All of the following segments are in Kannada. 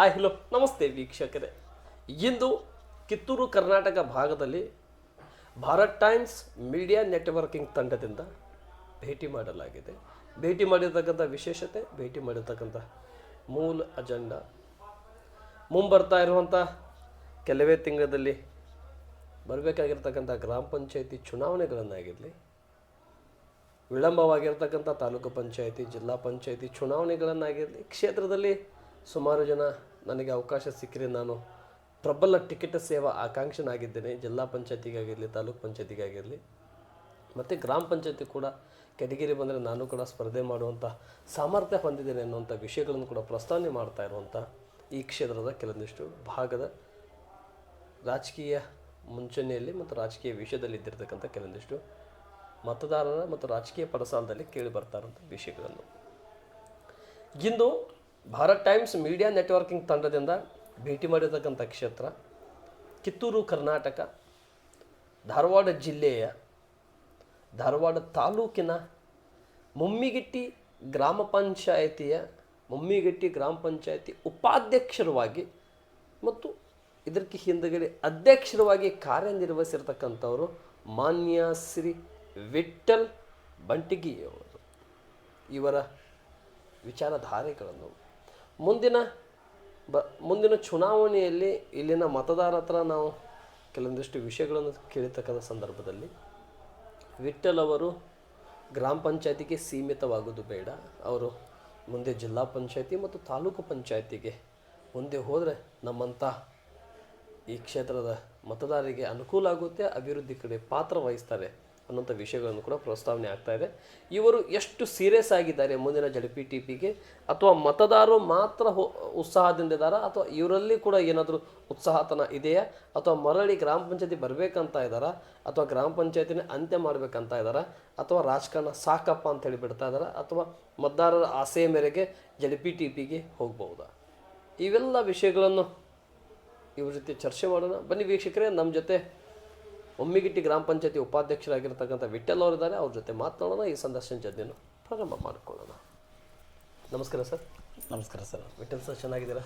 ಹಾಯ್ ಹಲೋ ನಮಸ್ತೆ ವೀಕ್ಷಕರೇ. ಇಂದು ಕಿತ್ತೂರು ಕರ್ನಾಟಕ ಭಾಗದಲ್ಲಿ ಭಾರತ್ ಟೈಮ್ಸ್ ಮೀಡಿಯಾ ನೆಟ್ವರ್ಕಿಂಗ್ ತಂಡದಿಂದ ಭೇಟಿ ಮಾಡಲಾಗಿದೆ. ಭೇಟಿ ಮಾಡಿರ್ತಕ್ಕಂಥ ವಿಶೇಷತೆ, ಭೇಟಿ ಮಾಡಿರ್ತಕ್ಕಂಥ ಮೂಲ ಅಜೆಂಡಾ. ಮುಂಬರ್ತಾ ಇರುವಂಥ ಕೆಲವೇ ತಿಂಗಳಲ್ಲಿ ಬರಬೇಕಾಗಿರ್ತಕ್ಕಂಥ ಗ್ರಾಮ ಪಂಚಾಯಿತಿ ಚುನಾವಣೆಗಳನ್ನಾಗಿರಲಿ, ವಿಳಂಬವಾಗಿರ್ತಕ್ಕಂಥ ತಾಲೂಕು ಪಂಚಾಯಿತಿ, ಜಿಲ್ಲಾ ಪಂಚಾಯಿತಿ ಚುನಾವಣೆಗಳನ್ನಾಗಿರಲಿ, ಕ್ಷೇತ್ರದಲ್ಲಿ ಸುಮಾರು ಜನ ನನಗೆ ಅವಕಾಶ ಸಿಕ್ಕರೆ ನಾನು ಪ್ರಬಲ ಟಿಕೆಟ್ ಸೇವಾ ಆಕಾಂಕ್ಷನಾಗಿದ್ದೇನೆ. ಜಿಲ್ಲಾ ಪಂಚಾಯತಿಗಾಗಿರಲಿ, ತಾಲೂಕು ಪಂಚಾಯತಿಗಾಗಿರಲಿ. ಮತ್ತು ಗ್ರಾಮ ಪಂಚಾಯತಿ ಕೂಡ ಕೆಟಗಿರಿ ಬಂದರೆ ನಾನು ಕೂಡ ಸ್ಪರ್ಧೆ ಮಾಡುವಂಥ ಸಾಮರ್ಥ್ಯ ಹೊಂದಿದ್ದೇನೆ ಅನ್ನುವಂಥ ವಿಷಯಗಳನ್ನು ಕೂಡ ಪ್ರಸ್ತಾವನೆ ಮಾಡ್ತಾ ಇರುವಂಥ ಈ ಕ್ಷೇತ್ರದ ಕೆಲವೊಂದಿಷ್ಟು ಭಾಗದ ರಾಜಕೀಯ ಮುಂಚೂಣಿಯಲ್ಲಿ ಮತ್ತು ರಾಜಕೀಯ ವಿಷಯದಲ್ಲಿ ಇದ್ದಿರ್ತಕ್ಕಂಥ ಕೆಲವೊಂದಿಷ್ಟು ಮತದಾರರ ಮತ್ತು ರಾಜಕೀಯ ಪಡಸಾಲದಲ್ಲಿ ಕೇಳಿ ಬರ್ತಾ ಇರುವಂಥ ವಿಷಯಗಳನ್ನು. ಇಂದು ಭಾರತ್ ಟೈಮ್ಸ್ ಮೀಡಿಯಾ ನೆಟ್ವರ್ಕಿಂಗ್ ತಂಡದಿಂದ ಭೇಟಿ ಮಾಡಿರ್ತಕ್ಕಂಥ ಕ್ಷೇತ್ರ, ಕಿತ್ತೂರು, ಕರ್ನಾಟಕ, ಧಾರವಾಡ ಜಿಲ್ಲೆಯ ಧಾರವಾಡ ತಾಲೂಕಿನ ಮುಮ್ಮಿಗಿಟ್ಟಿ ಗ್ರಾಮ ಪಂಚಾಯಿತಿಯ, ಮುಮ್ಮಿಗಿಟ್ಟಿ ಗ್ರಾಮ ಪಂಚಾಯಿತಿ ಉಪಾಧ್ಯಕ್ಷರವಾಗಿ ಮತ್ತು ಇದಕ್ಕೆ ಹಿಂದಗಡೆ ಅಧ್ಯಕ್ಷರವಾಗಿ ಕಾರ್ಯನಿರ್ವಹಿಸಿರ್ತಕ್ಕಂಥವರು ಮಾನ್ಯ ಶ್ರೀ ವಿಠಲ್ ಬಂಟಿಗಿಯವರು. ಇವರ ವಿಚಾರಧಾರೆಗಳನ್ನು ಮುಂದಿನ ಬ, ಮುಂದಿನ ಚುನಾವಣೆಯಲ್ಲಿ ಇಲ್ಲಿನ ಮತದಾರ ಹತ್ರ ನಾವು ಕೆಲವೊಂದಿಷ್ಟು ವಿಷಯಗಳನ್ನು ಕೇಳಿರ್ತಕ್ಕಂಥ ಸಂದರ್ಭದಲ್ಲಿ ವಿಠ್ಠಲ್ ಅವರು ಗ್ರಾಮ ಪಂಚಾಯತಿಗೆ ಸೀಮಿತವಾಗೋದು ಬೇಡ. ಅವರು ಮುಂದೆ ಜಿಲ್ಲಾ ಪಂಚಾಯತಿ ಮತ್ತು ತಾಲೂಕು ಪಂಚಾಯತಿಗೆ ಮುಂದೆ ಹೋದರೆ ನಮ್ಮಂಥ ಈ ಕ್ಷೇತ್ರದ ಮತದಾರರಿಗೆ ಅನುಕೂಲ ಆಗುತ್ತೆ, ಅಭಿವೃದ್ಧಿ ಕಡೆ ಪಾತ್ರ ವಹಿಸ್ತಾರೆ. ಅನ್ನೋಂಥ ವಿಷಯಗಳನ್ನು ಕೂಡ ಪ್ರಸ್ತಾವನೆ ಆಗ್ತಾ ಇದೆ. ಇವರು ಎಷ್ಟು ಸೀರಿಯಸ್ ಆಗಿದ್ದಾರೆ ಮುಂದಿನ ಜಡ್ ಪಿ ಟಿ ಪಿಗೆ ಅಥವಾ ಮತದಾರರು ಮಾತ್ರ ಉತ್ಸಾಹದಿಂದ ಇದ್ದಾರಾ? ಅಥವಾ ಇವರಲ್ಲಿ ಕೂಡ ಏನಾದರೂ ಉತ್ಸಾಹತನ ಇದೆಯಾ? ಅಥವಾ ಮರಳಿ ಗ್ರಾಮ ಪಂಚಾಯತಿ ಬರಬೇಕಂತ ಇದ್ದಾರಾ? ಅಥವಾ ಗ್ರಾಮ ಪಂಚಾಯತಿನ ಅಂತ್ಯ ಮಾಡಬೇಕಂತ ಇದ್ದಾರಾ? ಅಥವಾ ರಾಜಕಾರಣ ಸಾಕಪ್ಪ ಅಂತ ಹೇಳಿ ಬಿಡ್ತಾ ಇದ್ದಾರಾ? ಅಥವಾ ಮತದಾರರ ಆಸೆಯ ಮೇರೆಗೆ ಜಡ್ ಪಿ ಟಿ ಪಿಗೆ ಹೋಗ್ಬೋದಾ ಇವೆಲ್ಲ ವಿಷಯಗಳನ್ನು ಇವ್ರ ಜೊತೆ ಚರ್ಚೆ ಮಾಡೋಣ. ಬನ್ನಿ ವೀಕ್ಷಕರೇ, ನಮ್ಮ ಜೊತೆ ಒಮ್ಮಿಗಿಟ್ಟಿ ಗ್ರಾಮ ಪಂಚಾಯತಿ ಉಪಾಧ್ಯಕ್ಷರಾಗಿರ್ತಕ್ಕಂಥ ವಿಠಲ್ ಅವರಿದ್ದಾರೆ. ಅವ್ರ ಜೊತೆ ಮಾತನಾಡೋಣ. ಈ ಸಂದರ್ಶನ ಜೊತೆಯನ್ನು ಪ್ರಾರಂಭ ಮಾಡಿಕೊಳ್ಳೋಣ. ನಮಸ್ಕಾರ ಸರ್. ನಮಸ್ಕಾರ ಸರ್. ವಿಠಲ್ ಸರ್ ಚೆನ್ನಾಗಿದ್ದೀರಾ?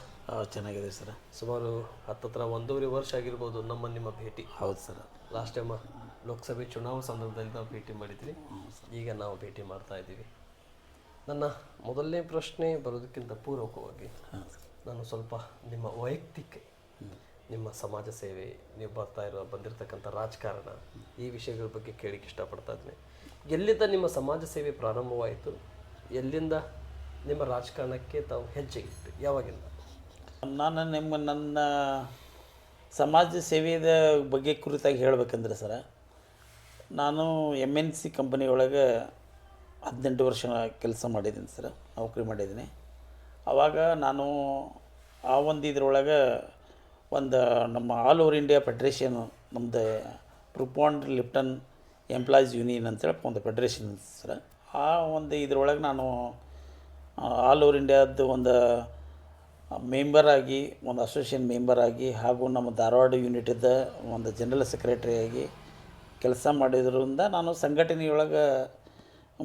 ಚೆನ್ನಾಗಿದೆ ಸರ್. ಸುಮಾರು ಹತ್ತತ್ರ ಒಂದೂವರೆ ವರ್ಷ ಆಗಿರ್ಬೋದು ನಮ್ಮ ನಿಮ್ಮ ಭೇಟಿ. ಹೌದು ಸರ್. ಲಾಸ್ಟ್ ಟೈಮ್ ಲೋಕಸಭೆ ಚುನಾವಣಾ ಸಂದರ್ಭದಲ್ಲಿ ನಾವು ಭೇಟಿ ಮಾಡಿದ್ವಿ. ಈಗ ನಾವು ಭೇಟಿ ಮಾಡ್ತಾ ಇದ್ದೀವಿ. ನನ್ನ ಮೊದಲನೇ ಪ್ರಶ್ನೆ ಬರೋದಕ್ಕಿಂತ ಪೂರ್ವಕವಾಗಿ ನಾನು ಸ್ವಲ್ಪ ನಿಮ್ಮ ವೈಯಕ್ತಿಕ ನಿಮ್ಮ ಸಮಾಜ ಸೇವೆ, ನೀವು ಬರ್ತಾ ಇರೋ, ಬಂದಿರತಕ್ಕಂಥ ರಾಜಕಾರಣ, ಈ ವಿಷಯಗಳ ಬಗ್ಗೆ ಕೇಳಿಕ್ಕೆ ಇಷ್ಟಪಡ್ತಾ ಇದ್ದೀನಿ. ಎಲ್ಲಿಂದ ನಿಮ್ಮ ಸಮಾಜ ಸೇವೆ ಪ್ರಾರಂಭವಾಯಿತು? ಎಲ್ಲಿಂದ ನಿಮ್ಮ ರಾಜಕಾರಣಕ್ಕೆ ತಾವು ಹೆಜ್ಜೆ ಇಟ್ಟು ಯಾವಾಗಿಂದ? ನಾನು ನಿಮ್ಮ, ನನ್ನ ಸಮಾಜ ಸೇವೆಯ ಬಗ್ಗೆ ಕುರಿತಾಗಿ ಹೇಳಬೇಕಂದ್ರೆ ಸರ, ನಾನು ಎಂ ಎನ್ ಸಿ ಕಂಪನಿಯೊಳಗೆ ಹದಿನೆಂಟು ವರ್ಷ ಕೆಲಸ ಮಾಡಿದ್ದೀನಿ ಸರ್, ನೌಕರಿ ಮಾಡಿದ್ದೀನಿ. ಆವಾಗ ನಾನು ಆ ಒಂದು ಇದ್ರೊಳಗೆ ಒಂದು ನಮ್ಮ ಆಲ್ ಓವರ್ ಇಂಡಿಯಾ ಫೆಡ್ರೇಷನ್ ನಮ್ಮದು ಪ್ರಿಪಾಂಡ್ ಲಿಪ್ಟನ್ ಎಂಪ್ಲಾಯೀಸ್ ಯೂನಿಯನ್ ಅಂತೇಳಿ ಒಂದು ಫೆಡ್ರೇಷನ್ ಸರ್. ಆ ಒಂದು ಇದ್ರೊಳಗೆ ನಾನು ಆಲ್ ಓವರ್ ಇಂಡಿಯಾದ್ದು ಒಂದು ಮೆಂಬರ್ ಆಗಿ, ಒಂದು ಅಸೋಸಿಯೇಷನ್ ಮೆಂಬರ್ ಆಗಿ, ಹಾಗೂ ನಮ್ಮ ಧಾರವಾಡ ಯೂನಿಟಿದ್ದ ಒಂದು ಜನರಲ್ ಸೆಕ್ರೆಟರಿಯಾಗಿ ಕೆಲಸ ಮಾಡಿದ್ರಿಂದ ನಾನು ಸಂಘಟನೆಯೊಳಗೆ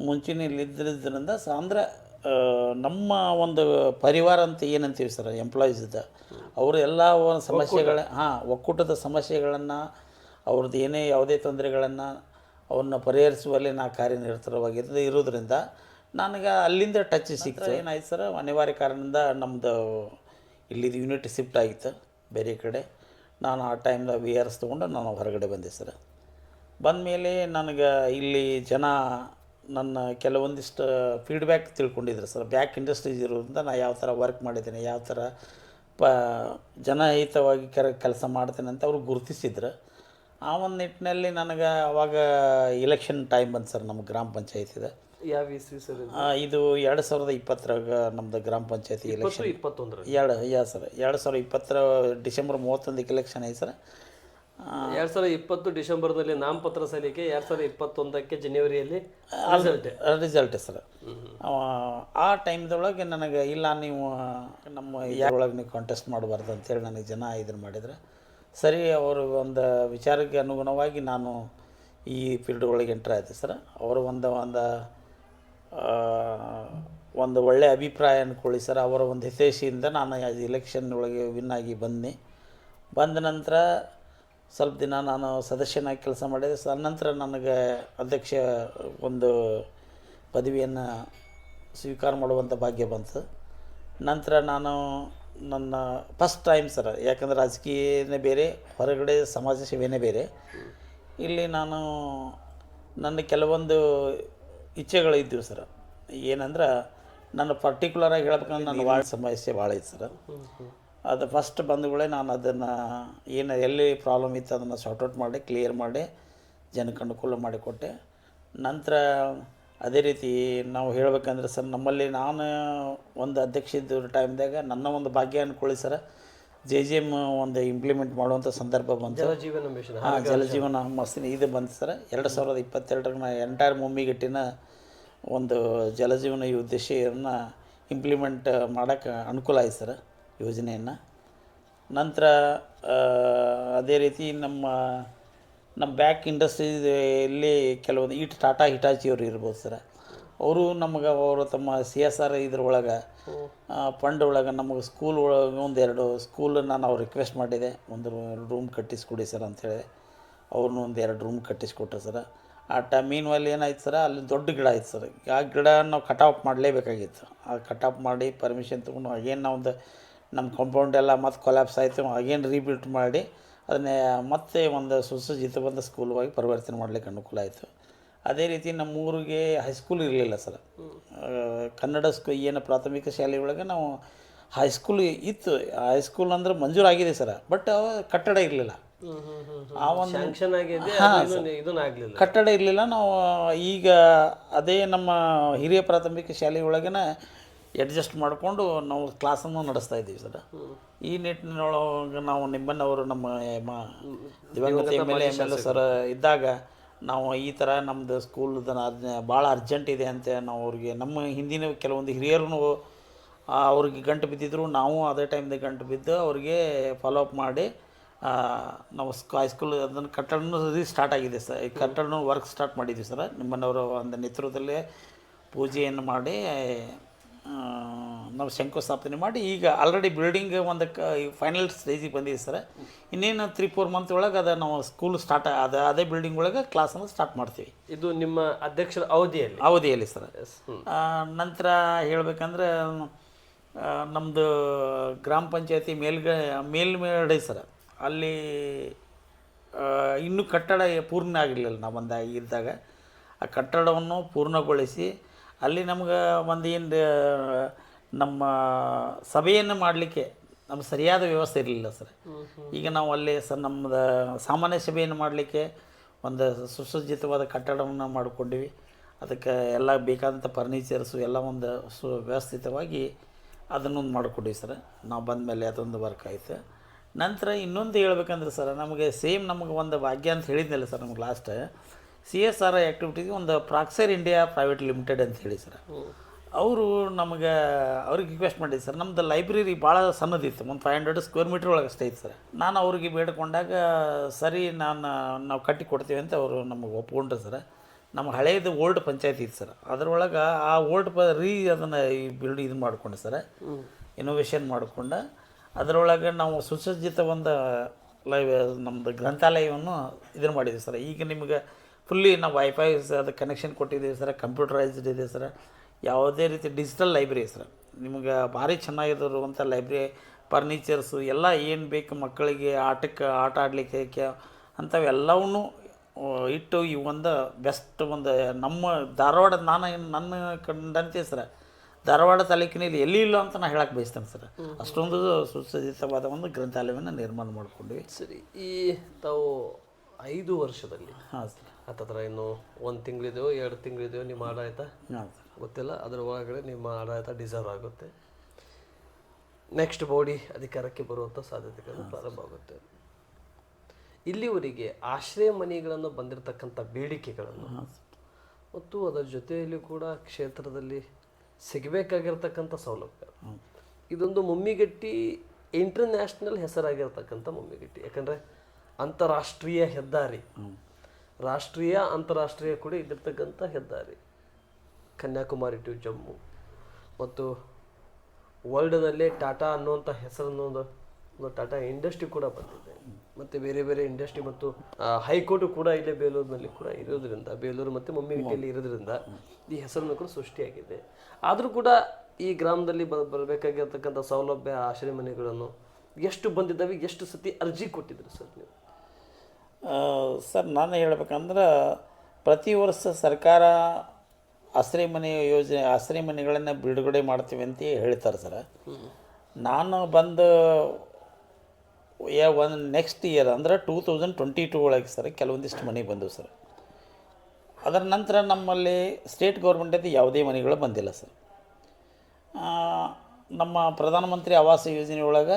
ಮುಂಚಿನಲ್ಲಿದ್ದರಿಂದ ಸಾಂದ್ರ ನಮ್ಮ ಒಂದು ಪರಿವಾರ ಅಂತ ಏನಂತೀವಿ ಸರ್ ಎಂಪ್ಲಾಯೀಸ್ದ ಅವರು ಎಲ್ಲ ಒಂದು ಸಮಸ್ಯೆಗಳ ಹಾಂ ಒಕ್ಕೂಟದ ಸಮಸ್ಯೆಗಳನ್ನು ಅವ್ರದ್ದು ಏನೇ ಯಾವುದೇ ತೊಂದರೆಗಳನ್ನು ಅವನ್ನ ಪರಿಹರಿಸುವಲ್ಲಿ ನಾ ಕಾರ್ಯನಿರತವಾಗಿರೋದು ಇರೋದ್ರಿಂದ ನನಗೆ ಅಲ್ಲಿಂದ ಟಚ್ ಸಿಕ್ತು. ಏನಾಯ್ತು ಸರ್? ಅನಿವಾರ್ಯ ಕಾರಣದಿಂದ ನಮ್ಮದು ಇಲ್ಲಿದ್ದು ಯೂನಿಟ್ ಶಿಫ್ಟ್ ಆಗಿತ್ತು ಬೇರೆ ಕಡೆ. ನಾನು ಆ ಟೈಮ್ದ ವಿ ಆರ್ ಎಸ್ ತೊಗೊಂಡು ನಾನು ಹೊರಗಡೆ ಬಂದೆ ಸರ್. ಬಂದಮೇಲೆ ನನಗೆ ಇಲ್ಲಿ ಜನ ನನ್ನ ಕೆಲವೊಂದಿಷ್ಟು ಫೀಡ್ಬ್ಯಾಕ್ ತಿಳ್ಕೊಂಡಿದ್ರು ಸರ್. ಬ್ಯಾಕ್ ಇಂಡಸ್ಟ್ರೀಸ್ ಇರೋದ್ರಿಂದ ನಾನು ಯಾವ ಥರ ವರ್ಕ್ ಮಾಡಿದ್ದೀನಿ ಯಾವ ಥರ ಪ ಜನಹಿತವಾಗಿ ಕೆರ ಕೆಲಸ ಮಾಡ್ತೇನೆ ಅಂತ ಅವರು ಗುರುತಿಸಿದ್ರು. ಆ ಒಂದು ನಿಟ್ಟಿನಲ್ಲಿ ನನಗೆ ಅವಾಗ ಇಲೆಕ್ಷನ್ ಟೈಮ್ ಬಂತು ಸರ್ ನಮ್ಮ ಗ್ರಾಮ ಪಂಚಾಯತಿದ ಯಾವ ಇಸ್ವಿ ಸರ್ ಇದು? ಎರಡು ಸಾವಿರದ ಇಪ್ಪತ್ತರಾಗ ನಮ್ಮದು ಗ್ರಾಮ ಪಂಚಾಯತಿ ಇಲೆಕ್ಷನ್ ಇಪ್ಪತ್ತು ಇಪ್ಪತ್ತೊಂದರ ಎರಡು ಯಾ ಸರ್ ಎರಡು ಸಾವಿರದ ಇಪ್ಪತ್ತರ ಡಿಸೆಂಬರ್ ಮೂವತ್ತೊಂದಕ್ಕೆ ಇಲೆಕ್ಷನ್ ಐತೆ ಸರ್. ಎರಡ್ ಸಾವಿರದ ಇಪ್ಪತ್ತು ಡಿಸೆಂಬರ್ದಲ್ಲಿ ನಾಮಪತ್ರ ಸಲ್ಲಿಕೆ ಎರಡ್ ಸಾವಿರದ ಇಪ್ಪತ್ತೊಂದಕ್ಕೆ ಜನವರಿಯಲ್ಲಿ ರಿಸಲ್ಟ್ ರಿಸಲ್ಟ್ ಸರ್. ಆ ಟೈಮ್ದೊಳಗೆ ನನಗೆ ಇಲ್ಲ ನೀವು ನಮ್ಮ ಯಾರೊಳಗೆ ನೀವು ಕಾಂಟೆಸ್ಟ್ ಮಾಡಬಾರ್ದು ಅಂತೇಳಿ ನನಗೆ ಜನ ಇದನ್ನು ಮಾಡಿದ್ರೆ. ಸರಿ ಅವರು ಒಂದು ವಿಚಾರಕ್ಕೆ ಅನುಗುಣವಾಗಿ ನಾನು ಈ ಫೀಲ್ಡ್ ಒಳಗೆ ಎಂಟ್ರ್ ಆಯಿತು ಸರ್. ಅವರು ಒಂದು ಒಂದು ಒಂದು ಒಳ್ಳೆಯ ಅಭಿಪ್ರಾಯ ಅನ್ಕೊಳ್ಳಿ ಸರ್. ಅವರ ಒಂದು ಹಿತೈಷಿಯಿಂದ ನಾನು ಎಲೆಕ್ಷನ್ ಒಳಗೆ ವಿನ್ ಆಗಿ ಬಂದೆ. ಬಂದ ನಂತರ ಸ್ವಲ್ಪ ದಿನ ನಾನು ಸದಸ್ಯನಾಗಿ ಕೆಲಸ ಮಾಡಿದೆ. ಸ ನಂತರ ನನಗೆ ಅಧ್ಯಕ್ಷ ಒಂದು ಪದವಿಯನ್ನು ಸ್ವೀಕಾರ ಮಾಡುವಂಥ ಭಾಗ್ಯ ಬಂತು. ನಂತರ ನಾನು ನನ್ನ ಫಸ್ಟ್ ಟೈಮ್ ಸರ್ ಯಾಕಂದ್ರೆ ರಾಜಕೀಯನೇ ಬೇರೆ ಹೊರಗಡೆ ಸಮಾಜ ಸೇವೆನೇ ಬೇರೆ. ಇಲ್ಲಿ ನಾನು ನನ್ನ ಕೆಲವೊಂದು ಇಚ್ಛೆಗಳಿದ್ದವು ಸರ್ ಏನಂದ್ರೆ ನನ್ನ ಪರ್ಟಿಕ್ಯುಲರಾಗಿ ಹೇಳ್ಬೇಕಂದ್ರೆ ನನ್ನ ಭಾಳ ಸಮಸ್ಯೆ ಭಾಳ ಐತೆ ಸರ್ ಅದು ಫಸ್ಟ್ ಬಂದಗಳೇ ನಾನು ಅದನ್ನು ಏನು ಎಲ್ಲಿ ಪ್ರಾಬ್ಲಮ್ ಇತ್ತು ಅದನ್ನು ಸಾರ್ಟ್ಔಟ್ ಮಾಡಿ ಕ್ಲಿಯರ್ ಮಾಡಿ ಜನಕ್ಕೆ ಅನುಕೂಲ ಮಾಡಿಕೊಟ್ಟೆ ನಂತರ ಅದೇ ರೀತಿ ನಾವು ಹೇಳಬೇಕಂದ್ರೆ ಸರ್ ನಮ್ಮಲ್ಲಿ ನಾನು ಒಂದು ಅಧ್ಯಕ್ಷ ಇದ್ದ ಟೈಮ್ದಾಗ ನನ್ನ ಒಂದು ಭಾಗ್ಯ ಅನ್ಕೊಳ್ಳಿ ಸರ್ ಜೆ ಜಿ ಎಂ ಒಂದು ಇಂಪ್ಲಿಮೆಂಟ್ ಮಾಡುವಂಥ ಸಂದರ್ಭ ಬಂತು. ಜಲಜೀವನ ಮಿಷನ್ ಹಾಂ ಜಲಜೀವನ ಮಸ್ತಿನ ಇದು ಬಂತು ಸರ್. ಎರಡು ಸಾವಿರದ ಇಪ್ಪತ್ತೆರಡರ ನಾ ಎಂಟೈರ್ ಮುಮ್ಮಿಗಟ್ಟಿನ ಒಂದು ಜಲಜೀವನ ಈ ಉದ್ದೇಶವನ್ನು ಇಂಪ್ಲಿಮೆಂಟ್ ಮಾಡೋಕ್ಕೆ ಅನುಕೂಲ ಆಯ್ತು ಸರ್. ಯೋಜನೆಯನ್ನು. ನಂತರ ಅದೇ ರೀತಿ ನಮ್ಮ ನಮ್ಮ ಬ್ಯಾಕ್ ಇಂಡಸ್ಟ್ರೀಲಿ ಕೆಲವೊಂದು ಇಟ್ ಟಾಟಾ ಹಿಟಾಚಿಯವರು ಇರ್ಬೋದು ಸರ್. ಅವರು ನಮಗೆ ಅವರು ತಮ್ಮ ಸಿ ಎಸ್ ಆರ್ ಇದ್ರೊಳಗೆ ಫಂಡ್ ಒಳಗೆ ನಮಗೆ ಸ್ಕೂಲ್ ಒಳಗೆ ಒಂದೆರಡು ಸ್ಕೂಲ್ ನಾನು ಅವ್ರು ರಿಕ್ವೆಸ್ಟ್ ಮಾಡಿದೆ. ಒಂದು ರೂಮ್ ಕಟ್ಟಿಸ್ಕೊಡಿ ಸರ್ ಅಂಥೇಳಿ ಅವ್ರನ್ನೂ ಒಂದು ಎರಡು ರೂಮ್ ಕಟ್ಟಿಸ್ಕೊಟ್ರು ಸರ್. ಆ ಟೈಮ್ ವಲ್ಲಿ ವೈಲ್ ಏನಾಯ್ತು ಸರ್ ಅಲ್ಲಿ ದೊಡ್ಡ ಗಿಡ ಆಯ್ತು ಸರ್. ಆ ಗಿಡ ನಾವು ಕಟಾಪ್ ಮಾಡಲೇಬೇಕಾಗಿತ್ತು. ಆ ಕಟಾಪ್ ಮಾಡಿ ಪರ್ಮಿಷನ್ ತೊಗೊಂಡು ಅಗೇನ್ ನಾವು ಒಂದು ನಮ್ಮ ಕಾಂಪೌಂಡ್ ಎಲ್ಲ ಮತ್ತೆ ಕೊಲ್ಯಾಪ್ಸ್ ಆಯಿತು. ಅಗೇನ್ ರೀಬಿಲ್ಟ್ ಮಾಡಿ ಅದನ್ನೇ ಮತ್ತೆ ಒಂದು ಸುಸಜ್ಜಿತವಾದ ಸ್ಕೂಲ್ವಾಗಿ ಪರಿವರ್ತನೆ ಮಾಡಲಿಕ್ಕೆ ಅನುಕೂಲ ಆಯಿತು. ಅದೇ ರೀತಿ ನಮ್ಮ ಊರಿಗೆ ಹೈಸ್ಕೂಲ್ ಇರಲಿಲ್ಲ ಸರ್. ಕನ್ನಡ ಸ್ಕೂ ಏನು ಪ್ರಾಥಮಿಕ ಶಾಲೆ ಒಳಗೆ ನಾವು ಹೈಸ್ಕೂಲ್ ಇತ್ತು. ಹೈಸ್ಕೂಲ್ ಅಂದ್ರೆ ಮಂಜೂರಾಗಿದೆ ಸರ್. ಬಟ್ ಕಟ್ಟಡ ಇರಲಿಲ್ಲ. ಆ ಒಂದು ಕಟ್ಟಡ ಇರಲಿಲ್ಲ. ನಾವು ಈಗ ಅದೇ ನಮ್ಮ ಹಿರಿಯ ಪ್ರಾಥಮಿಕ ಶಾಲೆ ಒಳಗನ ಅಡ್ಜಸ್ಟ್ ಮಾಡಿಕೊಂಡು ನಾವು ಕ್ಲಾಸನ್ನು ನಡೆಸ್ತಾ ಇದ್ದೀವಿ ಸರ್. ಈ ನಿಟ್ಟಿನೊಳಗೆ ನಾವು ನಿಮ್ಮನ್ನವರು ನಮ್ಮ ಮ ದಿವಂಗತ M L A M L A sir ಇದ್ದಾಗ ನಾವು ಈ ಥರ ನಮ್ಮದು ಸ್ಕೂಲ್ದ ಅದನ್ನ ಭಾಳ ಅರ್ಜೆಂಟ್ ಇದೆ ಅಂತ ನಾವು ಅವ್ರಿಗೆ ನಮ್ಮ ಹಿಂದಿನ ಕೆಲವೊಂದು ಹಿರಿಯರು ಅವ್ರಿಗೆ ಗಂಟು ಬಿದ್ದಿದ್ರು ನಾವು ಅದೇ ಟೈಮ್ದಾಗ ಗಂಟು ಬಿದ್ದು ಅವ್ರಿಗೆ ಫಾಲೋ ಅಪ್ ಮಾಡಿ ನಾವು ಸ್ಕೂ ಹೈಸ್ಕೂಲ್ ಅದನ್ನು ಕಟ್ಟಡನೂ ಸ್ಟಾರ್ಟ್ ಆಗಿದೆ ಸರ್. ಈ ಕಟ್ಟಡನೂ ವರ್ಕ್ ಸ್ಟಾರ್ಟ್ ಮಾಡಿದ್ವಿ ಸರ್. ನಿಮ್ಮನ್ನವರು ಒಂದು ನೇತೃತ್ವದಲ್ಲೇ ಪೂಜೆಯನ್ನು ಮಾಡಿ ನಾವು ಶಂಕುಸ್ಥಾಪನೆ ಮಾಡಿ ಈಗ ಆಲ್ರೆಡಿ ಬಿಲ್ಡಿಂಗ್ ಒಂದು ಕ ಫೈನಲ್ ಸ್ಟೇಜಿಗೆ ಬಂದಿದೆ ಸರ್. ಇನ್ನೇನು ತ್ರೀ ಫೋರ್ ಮಂತ್ ಒಳಗೆ ಅದು ನಾವು ಸ್ಕೂಲ್ ಸ್ಟಾರ್ಟ್ ಅದ ಅದೇ ಬಿಲ್ಡಿಂಗ್ ಒಳಗೆ ಕ್ಲಾಸನ್ನು ಸ್ಟಾರ್ಟ್ ಮಾಡ್ತೀವಿ. ಇದು ನಿಮ್ಮ ಅಧ್ಯಕ್ಷರ ಅವಧಿಯಲ್ಲಿ? ಅವಧಿಯಲ್ಲಿ ಸರ್. ನಂತರ ಹೇಳಬೇಕಂದ್ರೆ ನಮ್ಮದು ಗ್ರಾಮ ಪಂಚಾಯತಿ ಮೇಲ್ಗ ಮೇಲ್ಮೇಡೆ ಸರ್. ಅಲ್ಲಿ ಇನ್ನೂ ಕಟ್ಟಡ ಪೂರ್ಣ ಆಗಿರಲಿಲ್ಲ ನಾವು ಬಂದಾಗ ಇದ್ದಾಗ. ಆ ಕಟ್ಟಡವನ್ನು ಪೂರ್ಣಗೊಳಿಸಿ ಅಲ್ಲಿ ನಮ್ಗೆ ಒಂದು ಏನು ನಮ್ಮ ಸಭೆಯನ್ನು ಮಾಡಲಿಕ್ಕೆ ನಮ್ಗೆ ಸರಿಯಾದ ವ್ಯವಸ್ಥೆ ಇರಲಿಲ್ಲ ಸರ್. ಈಗ ನಾವು ಅಲ್ಲಿ ಸರ್ ನಮ್ಮದು ಸಾಮಾನ್ಯ ಸಭೆಯನ್ನು ಮಾಡಲಿಕ್ಕೆ ಒಂದು ಸುಸಜ್ಜಿತವಾದ ಕಟ್ಟಡವನ್ನು ಮಾಡಿಕೊಂಡಿವಿ. ಅದಕ್ಕೆ ಎಲ್ಲ ಬೇಕಾದಂಥ ಫರ್ನಿಚರ್ಸು ಎಲ್ಲ ಒಂದು ಸು ವ್ಯವಸ್ಥಿತವಾಗಿ ಅದನ್ನೊಂದು ಮಾಡಿಕೊಡಿ ಸರ್. ನಾವು ಬಂದ ಮೇಲೆ ಅದೊಂದು ವರ್ಕ್ ಆಯಿತು. ನಂತರ ಇನ್ನೊಂದು ಹೇಳ್ಬೇಕಂದ್ರೆ ಸರ್ ನಮಗೆ ಸೇಮ್ ನಮಗೆ ಒಂದು ಭಾಗ್ಯ ಅಂತ ಹೇಳಿದ್ನಲ್ಲ ಸರ್ ನಮ್ಗೆ last C S R I activities ಒಂದು ಪ್ರಾಕ್ಸರ್ ಇಂಡಿಯಾ ಪ್ರೈವೇಟ್ ಲಿಮಿಟೆಡ್ ಅಂತ ಹೇಳಿ ಸರ್. ಅವರು ನಮಗೆ ಅವ್ರಿಗೆ ರಿಕ್ವೆಸ್ಟ್ ಮಾಡಿದ್ದು ಸರ್. ನಮ್ಮದು ಲೈಬ್ರರಿ ಭಾಳ ಸಣ್ಣದಿತ್ತು ಒಂದು ಫೈವ್ ಹಂಡ್ರೆಡ್ ಸ್ಕ್ವೇರ್ ಮೀಟ್ರ್ ಒಳಗೆ ಅಷ್ಟೇ ಇತ್ತು ಸರ್. ನಾನು ಅವ್ರಿಗೆ ಬೇಡ್ಕೊಂಡಾಗ ಸರಿ ನಾನು ನಾವು ಕಟ್ಟಿ ಕೊಡ್ತೀವಿ ಅಂತ ಅವರು ನಮಗೆ ಒಪ್ಕೊಂಡ್ರು ಸರ್. ನಮ್ಮ ಹಳೇದು ಓಲ್ಡ್ ಪಂಚಾಯತಿ ಇತ್ತು ಸರ್. ಅದರೊಳಗೆ ಆ ಓಲ್ಡ್ ಪ ರೀ ಅದನ್ನು ಈ ಬಿಲ್ಡ್ ಇದು ಮಾಡಿಕೊಂಡು ಸರ್. ಇನೋವೇಷನ್ ಮಾಡಿಕೊಂಡು ಅದರೊಳಗೆ ನಾವು ಸುಸಜ್ಜಿತ ಒಂದು ಲೈ ನಮ್ಮದು ಗ್ರಂಥಾಲಯವನ್ನು ಇದನ್ನು ಮಾಡಿದ್ವಿ ಸರ್. ಈಗ ನಿಮಗೆ ಫುಲ್ಲಿ ನಾವು ವೈಫೈ ಅದು ಕನೆಕ್ಷನ್ ಕೊಟ್ಟಿದ್ದೀವಿ ಸರ್ ಕಂಪ್ಯೂಟರೈಸ್ಡ್ ಇದೆ ಸರ್. ಯಾವುದೇ ರೀತಿ ಡಿಜಿಟಲ್ ಲೈಬ್ರರಿ ಸರ್. ನಿಮ್ಗೆ ಭಾರಿ ಚೆನ್ನಾಗಿರುವಂಥ ಲೈಬ್ರರಿ ಫರ್ನಿಚರ್ಸು ಎಲ್ಲ ಏನು ಬೇಕು ಮಕ್ಕಳಿಗೆ ಆಟಕ್ಕೆ ಆಟ ಆಡಲಿಕ್ಕೆ ಅಂಥವೆಲ್ಲವನ್ನೂ ಇಟ್ಟು ಈ ಒಂದು ಬೆಸ್ಟ್ ಒಂದು ನಮ್ಮ ಧಾರವಾಡ ನಾನು ನನ್ನ ಕಂಡಂತೆ ಸರ್ ಧಾರವಾಡ ತಾಲೂಕಿನಲ್ಲಿ ಎಲ್ಲಿ ಇಲ್ಲ ಅಂತ ನಾನು ಹೇಳಕ್ಕೆ ಬಯಸ್ತೇನೆ ಸರ್. ಅಷ್ಟೊಂದು ಸುಸಜ್ಜಿತವಾದ ಒಂದು ಗ್ರಂಥಾಲಯವನ್ನು ನಿರ್ಮಾಣ ಮಾಡಿಕೊಂಡ್ವಿ. ಸರಿ ಈ ತಾವು ಐದು ವರ್ಷದಲ್ಲಿ ಹಾಂ ಸರ್. ಹತ್ತತ್ರ ಇನ್ನು ಒಂದು ತಿಂಗಳಿದೆಯೋ ಎರಡು ತಿಂಗಳಿದೆಯೋ ನಿಮ್ಮ ಆಡಳಿತ ಗೊತ್ತಿಲ್ಲ ಅದರ ಒಳಗಡೆ ನಿಮ್ಮ ಆಡಳಿತ ಡಿಸರ್ವ್ ಆಗುತ್ತೆ. ನೆಕ್ಸ್ಟ್ ಬಾಡಿ ಅಧಿಕಾರಕ್ಕೆ ಬರುವಂಥ ಸಾಧ್ಯತೆಗಳು ಪ್ರಾರಂಭ ಆಗುತ್ತೆ. ಇಲ್ಲಿವರೆಗೆ ಆಶ್ರಯ ಮನೆಗಳನ್ನು ಬಂದಿರತಕ್ಕಂಥ ಬೇಡಿಕೆಗಳನ್ನು ಮತ್ತು ಅದರ ಜೊತೆಯಲ್ಲಿ ಕೂಡ ಕ್ಷೇತ್ರದಲ್ಲಿ ಸಿಗಬೇಕಾಗಿರ್ತಕ್ಕಂಥ ಸೌಲಭ್ಯ. ಇದೊಂದು ಮುಮ್ಮಿಗಟ್ಟಿ ಇಂಟರ್ನ್ಯಾಷನಲ್ ಹೆಸರಾಗಿರ್ತಕ್ಕಂಥ ಮುಮ್ಮಿಗಟ್ಟಿ. ಯಾಕಂದರೆ ಅಂತಾರಾಷ್ಟ್ರೀಯ ಹೆದ್ದಾರಿ. ರಾಷ್ಟ್ರೀಯ, ಅಂತಾರಾಷ್ಟ್ರೀಯ ಕೂಡ ಇದ್ದಿರ್ತಕ್ಕಂಥ ಹೆದ್ದಾರಿ. ಕನ್ಯಾಕುಮಾರಿ ಟು ಜಮ್ಮು. ಮತ್ತು ವರ್ಲ್ಡ್ನಲ್ಲೇ ಟಾಟಾ ಅನ್ನುವಂಥ ಹೆಸರನ್ನು ಒಂದು ಟಾಟಾ ಇಂಡಸ್ಟ್ರಿ ಕೂಡ ಬಂದಿದೆ. ಮತ್ತು ಬೇರೆ ಬೇರೆ ಇಂಡಸ್ಟ್ರಿ ಮತ್ತು ಹೈಕೋರ್ಟ್ ಕೂಡ ಇಲ್ಲೇ ಬೇಲೂರಿನಲ್ಲಿ ಕೂಡ ಇರೋದ್ರಿಂದ, ಬೇಲೂರು ಮತ್ತು ಮಮ್ಮಿಗಿಟ್ಟಿಯಲ್ಲಿ ಇರೋದ್ರಿಂದ ಈ ಹೆಸರನ್ನು ಕೂಡ ಸೃಷ್ಟಿಯಾಗಿದೆ. ಆದರೂ ಕೂಡ ಈ ಗ್ರಾಮದಲ್ಲಿ ಬ, ಬರಬೇಕಾಗಿರ್ತಕ್ಕಂಥ ಸೌಲಭ್ಯ ಆಶ್ರಯ ಮನೆಗಳನ್ನು ಎಷ್ಟು ಬಂದಿದ್ದಾವೆ, ಎಷ್ಟು ಸತಿ ಅರ್ಜಿ ಕೊಟ್ಟಿದ್ರು ಸರ್ ನೀವು? ಸರ್, ನಾನು ಹೇಳ್ಬೇಕಂದ್ರೆ ಪ್ರತಿ ವರ್ಷ ಸರ್ಕಾರ ಆಶ್ರಯ ಮನೆ ಯೋಜನೆ, ಆಶ್ರಯ ಮನೆಗಳನ್ನು ಬಿಡುಗಡೆ ಮಾಡ್ತೀವಿ ಅಂತ ಹೇಳ್ತಾರೆ ಸರ್. ನಾನು ಬಂದು ಒಂದು ನೆಕ್ಸ್ಟ್ ಇಯರ್ ಅಂದ್ರೆ ಟೂ ತೌಸಂಡ್ ಟ್ವೆಂಟಿ ಟೂ ಒಳಗೆ ಸರ್ ಕೆಲವೊಂದಿಷ್ಟು ಮನೆ ಬಂದವು ಸರ್. ಅದರ ನಂತರ ನಮ್ಮಲ್ಲಿ ಸ್ಟೇಟ್ ಗೌರ್ಮೆಂಟಿಂದ ಯಾವುದೇ ಮನೆಗಳು ಬಂದಿಲ್ಲ ಸರ್. ನಮ್ಮ ಪ್ರಧಾನಮಂತ್ರಿ ಆವಾಸ ಯೋಜನೆ ಒಳಗೆ